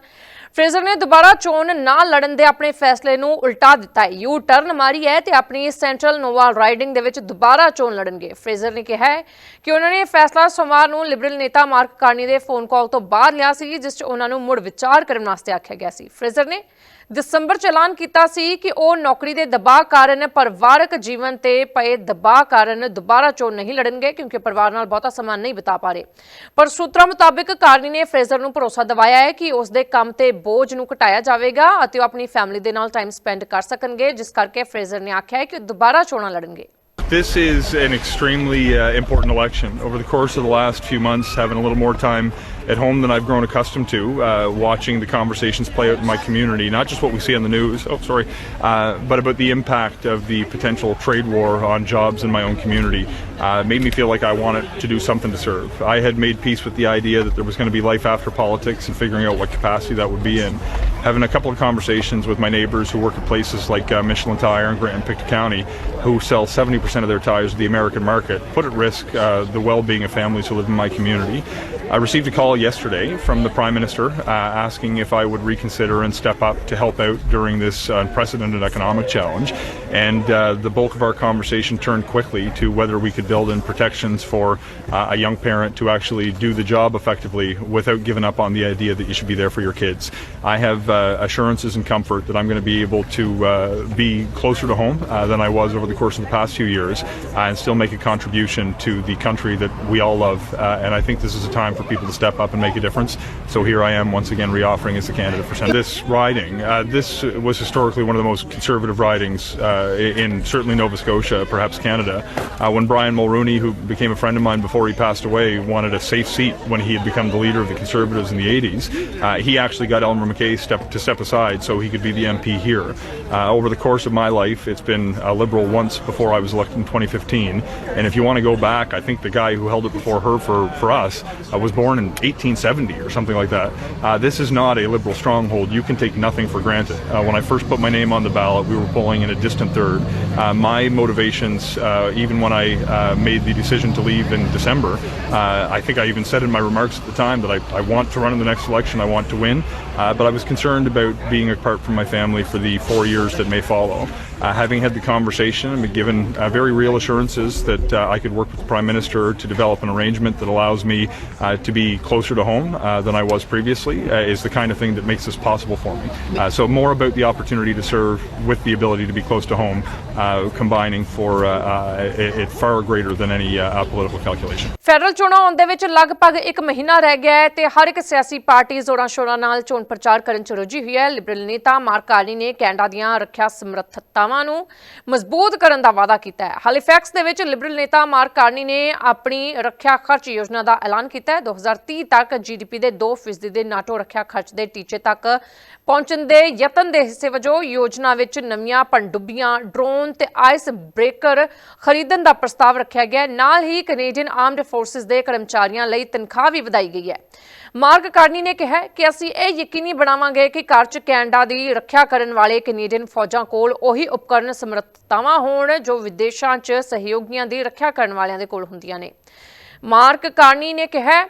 ਫਰੇਜ਼ਰ ਨੇ ਦੁਬਾਰਾ ਚੋਣ ਨਾ ਲੜਨ ਦੇ ਆਪਣੇ ਫੈਸਲੇ ਨੂੰ ਉਲਟਾ ਦਿੱਤਾ ਹੈ। ਯੂ ਟਰਨ ਮਾਰੀ ਹੈ ਤੇ ਆਪਣੀ ਸੈਂਟਰਲ ਨੋਵਾ ਰਾਈਡਿੰਗ ਦੇ ਵਿੱਚ ਦੁਬਾਰਾ ਚੋਣ ਲੜਨਗੇ। ਫਰੇਜ਼ਰ ਨੇ ਕਿਹਾ ਹੈ ਕਿ ਉਹਨਾਂ ਨੇ ਫੈਸਲਾ ਸੋਮਵਾਰ ਨੂੰ ਲਿਬਰਲ ਨੇਤਾ ਮਾਰਕ ਕਾਰਨੀ ਦੇ ਫੋਨ ਕਾਲ ਤੋਂ ਬਾਅਦ ਲਿਆ ਸੀ, ਜਿਸ 'ਚ ਉਹਨਾਂ ਨੂੰ ਮੁੜ ਵਿਚਾਰ ਕਰਨ ਵਾਸਤੇ ਆਖਿਆ ਗਿਆ ਸੀ। ਫਰੇਜ਼ਰ ਨੇ ਦਸੰਬਰ ਚ ਐਲਾਨ ਕੀਤਾ ਸੀ ਕਿ ਉਹ ਨੌਕਰੀ ਦੇ ਦਬਾਅ ਕਾਰਨ ਪਰਿਵਾਰਕ ਜੀਵਨ ਤੇ ਪਏ ਦਬਾਅ ਕਾਰਨ ਦੁਬਾਰਾ ਚੋਣ ਨਹੀਂ ਲੜਨਗੇ ਕਿਉਂਕਿ ਪਰਿਵਾਰ ਨਾਲ ਬਹੁਤਾ ਸਮਾਂ ਨਹੀਂ ਬਿਤਾ ਪਾ ਰਹੇ ਪਰ ਸੂਤਰਾਂ ਮੁਤਾਬਕ ਕਾਰਨੀ ਨੇ ਫਰੇਜ਼ਰ ਨੂੰ ਭਰੋਸਾ ਦਿਵਾਇਆ ਹੈ ਕਿ ਉਸ ਦੇ ਕੰਮ ਤੇ ਬੋਝ ਨੂੰ ਘਟਾਇਆ ਜਾਵੇਗਾ ਅਤੇ ਉਹ ਆਪਣੀ ਫੈਮਿਲੀ ਦੇ ਨਾਲ ਟਾਈਮ ਸਪੈਂਡ ਕਰ ਸਕਣਗੇ ਜਿਸ ਕਰਕੇ ਫਰੇਜ਼ਰ ਨੇ ਆਖਿਆ ਹੈ ਕਿ ਉਹ ਦੁਬਾਰਾ ਚੋਣਾਂ ਲੜਨਗੇ This is an extremely uh, important election. Over the course of the last few months, having a little more time at home than I've grown accustomed to, uh, watching the conversations play out in my community, not just what we see on the news, oh, sorry, uh, but about the impact of the potential trade war on jobs in my own community, uh, made me feel like I wanted to do something to serve. I had made peace with the idea that there was going to be life after politics and figuring out what capacity that would be in. Having a couple of conversations with my neighbors who work at places like uh, Michelin Tire and Grant and Pictou County, who sell 70% of their tires to the American market, put at risk uh, the well-being of families who live in my community. I received a call yesterday from the Prime Minister uh, asking if I would reconsider and step up to help out during this unprecedented economic challenge. And uh, the bulk of our conversation turned quickly to whether we could build in protections for uh, a young parent to actually do the job effectively without giving up on the idea that you should be there for your kids. I have uh, assurances and comfort that I'm going to be able to uh, be closer to home uh, than I was over the course of the past few years uh, and still make a contribution to the country that we all love. And I think this is a time for people to step up and make a difference. So here I am once again reoffering as the candidate for Senate. This riding, this was historically one of the most conservative ridings uh, uh, in certainly Nova Scotia, perhaps Canada. Uh, when Brian Mulrooney, who became a friend of mine before he passed away, wanted a safe seat when he had become the leader of the Conservatives in the 80s, uh, he actually got Elmer McKay step, to step aside so he could be the MP here. Uh, over the course of my life, it's been a Liberal once before I was elected in 2015. And if you want to go back, I think the guy who held it before her for, for us was born in 1870 or something like that. This is not a Liberal stronghold. You can take nothing for granted. When I first put my name on the ballot, we were polling in a distant third. Uh, my motivations, uh, even when I uh, made the decision to leave in December, uh, I think I even said in my remarks at the time that I, I want to run in the next election, I want to win, uh, but I was concerned about being apart from my family for the four years that may follow. Uh, having had the conversation and been given uh, very real assurances that uh, I could work with the Prime Minister to develop an arrangement that allows me uh, to be closer to home uh, than I was previously uh, is the kind of thing that makes this possible for me. Uh, so more about the opportunity to serve with the ability to be close to home, uh, combining for uh, uh, it, it far greater than any uh, political calculation. Federal ਚੋਣਾਂ ਆਉਣ ਦੇ ਵਿੱਚ ਲਗਭਗ ਇੱਕ ਮਹੀਨਾ ਰਹਿ ਗਿਆ ਹੈ ਤੇ ਹਰ ਇੱਕ ਸਿਆਸੀ ਪਾਰਟੀ ਜ਼ੋਰਾਂ ਸ਼ੋਰਾਂ ਨਾਲ ਚੋਣ ਪ੍ਰਚਾਰ ਕਰਨ ਚ ਰੁੱਝੀ ਹੋਈ ਹੈ ਲਿਬਰਲ ਨੇਤਾ ਮਾਰਕ ਕਾਰਨੀ ਨੇ ਕੈਨੇਡਾ ਦੀਆਂ ਰੱਖਿਆ ਸਮਰੱਥਤਾਵਾਂ ਨੂੰ ਮਜ਼ਬੂਤ ਕਰਨ ਦਾ ਵਾਅਦਾ ਕੀਤਾ ਹੈ। ਹਾਲੀਫੈਕਸ ਦੇ ਵਿੱਚ ਲਿਬਰਲ ਨੇਤਾ ਮਾਰਕ ਕਾਰਨੀ ਨੇ ਆਪਣੀ ਰੱਖਿਆ ਖਰਚ ਯੋਜਨਾ ਦਾ ਐਲਾਨ ਕੀਤਾ ਹੈ। 2030 ਤੱਕ ਜੀਡੀਪੀ ਦੇ 2% ਦੇ ਨਾਟੋ ਰੱਖਿਆ ਖਰਚ ਦੇ ਟੀਚੇ ਤੱਕ ਪਹੁੰਚਣ ਦੇ ਯਤਨ ਦੇ ਹਿੱਸੇ ਵਜੋਂ ਯੋਜਨਾ ਵਿੱਚ ਨਵੀਆਂ ਪਣਡੁੱਬੀਆਂ, ਡਰੋਨ ਤੇ ਆਈਸ ਬ੍ਰੇਕਰ ਖਰੀਦਣ ਦਾ ਪ੍ਰਸਤਾਵ ਰੱਖਿਆ ਗਿਆ ਹੈ। ਨਾਲ ਹੀ ਕੈਨੇਡੀਅਨ ਆਰਮਡ ਫੋਰਸਿਸ ਦੇ ਕਰਮਚਾਰੀਆਂ ਲਈ ਤਨਖਾਹ ਵੀ ਵਧਾਈ ਗਈ ਹੈ। ਮਾਰਕ ਕਾਰਨੀ ਨੇ ਕਿਹਾ ਕਿ ਅਸੀਂ ਇਹ ਯਕੀਨੀ ਬਣਾਵਾਂਗੇ ਕਿ ਘਰ 'ਚ ਕੈਨੇਡਾ ਦੀ ਰੱਖਿਆ ਕਰਨ ਵਾਲੇ ਕੈਨੇਡੀਅਨ ਫੌਜਾਂ ਕੋਲ ਉਹੀ ਉਪਕਰਨ ਸਮਰੱਥਾਵਾਂ ਹੋਣ ਜੋ ਵਿਦੇਸ਼ਾਂ 'ਚ ਸਹਿਯੋਗੀਆਂ ਦੀ ਰੱਖਿਆ ਕਰਨ ਵਾਲਿਆਂ ਦੇ ਕੋਲ ਹੁੰਦੀਆਂ ਨੇ ਮਾਰਕ ਕਾਰਨੀ ਨੇ ਕਿਹਾ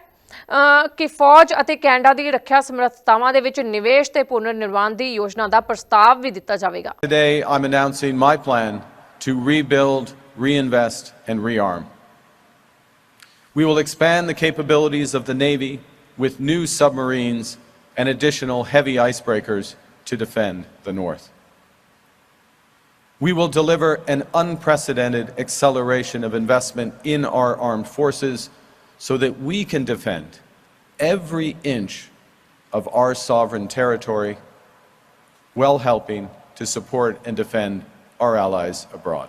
ਕਿ ਫੌਜ ਅਤੇ ਕੈਨੇਡਾ ਦੀ ਰੱਖਿਆ ਸਮਰੱਥਾਵਾਂ ਦੇ ਵਿੱਚ ਨਿਵੇਸ਼ ਤੇ ਪੁਨਰ ਨਿਰਮਾਣ ਦੀ ਯੋਜਨਾ ਦਾ ਪ੍ਰਸਤਾਵ ਵੀ ਦਿੱਤਾ ਜਾਵੇਗਾ Today, I'm announcing my plan to rebuild, reinvest, and rearm. We will expand the capabilities of the Navy with new submarines and additional heavy icebreakers to defend the North. We will deliver an unprecedented acceleration of investment in our armed forces so that we can defend every inch of our sovereign territory while helping to support and defend our allies abroad.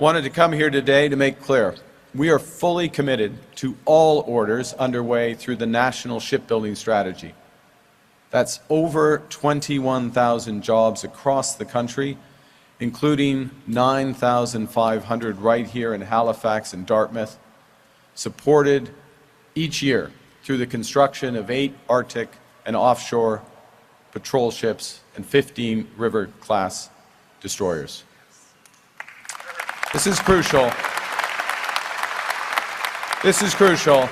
Wanted to come here today to make clear we are fully committed to all orders underway through the National Shipbuilding Strategy. That's over 21,000 jobs across the country, including 9,500 right here in Halifax and Dartmouth, supported each year through the construction of eight Arctic and offshore patrol ships and 15 River-class destroyers. This is crucial. This is crucial.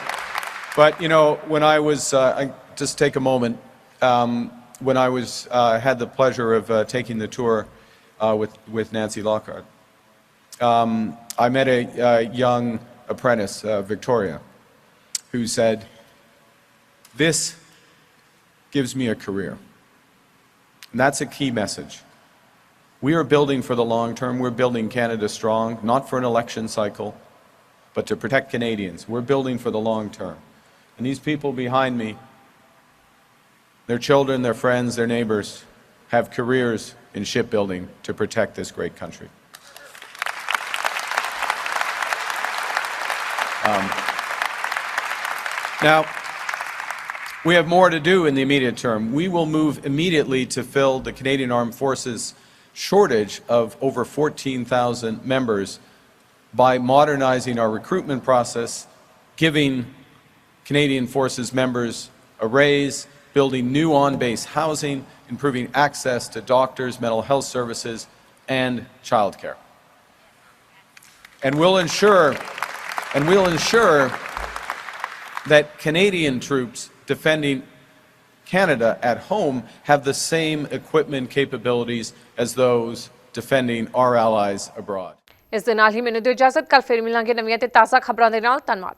But, you know, when I was, uh, I, just take a moment, um, when I was, uh, had the pleasure of uh, taking the tour uh, with, with Nancy Lockhart, um, I met a uh, young apprentice, uh, Victoria, who said, This gives me a career. And that's a key message. We are building for the long term. We're building Canada strong, not for an election cycle, but to protect Canadians. We're building for the long term. And these people behind me, their children, their friends, their neighbors, have careers in shipbuilding to protect this great country. Um, now, we have more to do in the immediate term. We will move immediately to fill the Canadian Armed Forces shortage of over 14,000 members by modernizing our recruitment process, giving Canadian Forces members a raise, building new on-base housing, improving access to doctors, mental health services, and childcare. And we'll ensure, and we'll ensure that Canadian troops defending Canada at home have the same equipment capabilities as those defending our allies abroad. ਇਸ ਦੇ ਨਾਲ ਹੀ ਮੈਨੂੰ ਦਿਓ ਇਜਾਜ਼ਤ ਕੱਲ ਫਿਰ ਮਿਲਾਂਗੇ ਨਵੀਆਂ ਤੇ ਤਾਜ਼ਾ ਖਬਰਾਂ ਦੇ ਨਾਲ ਧੰਨਵਾਦ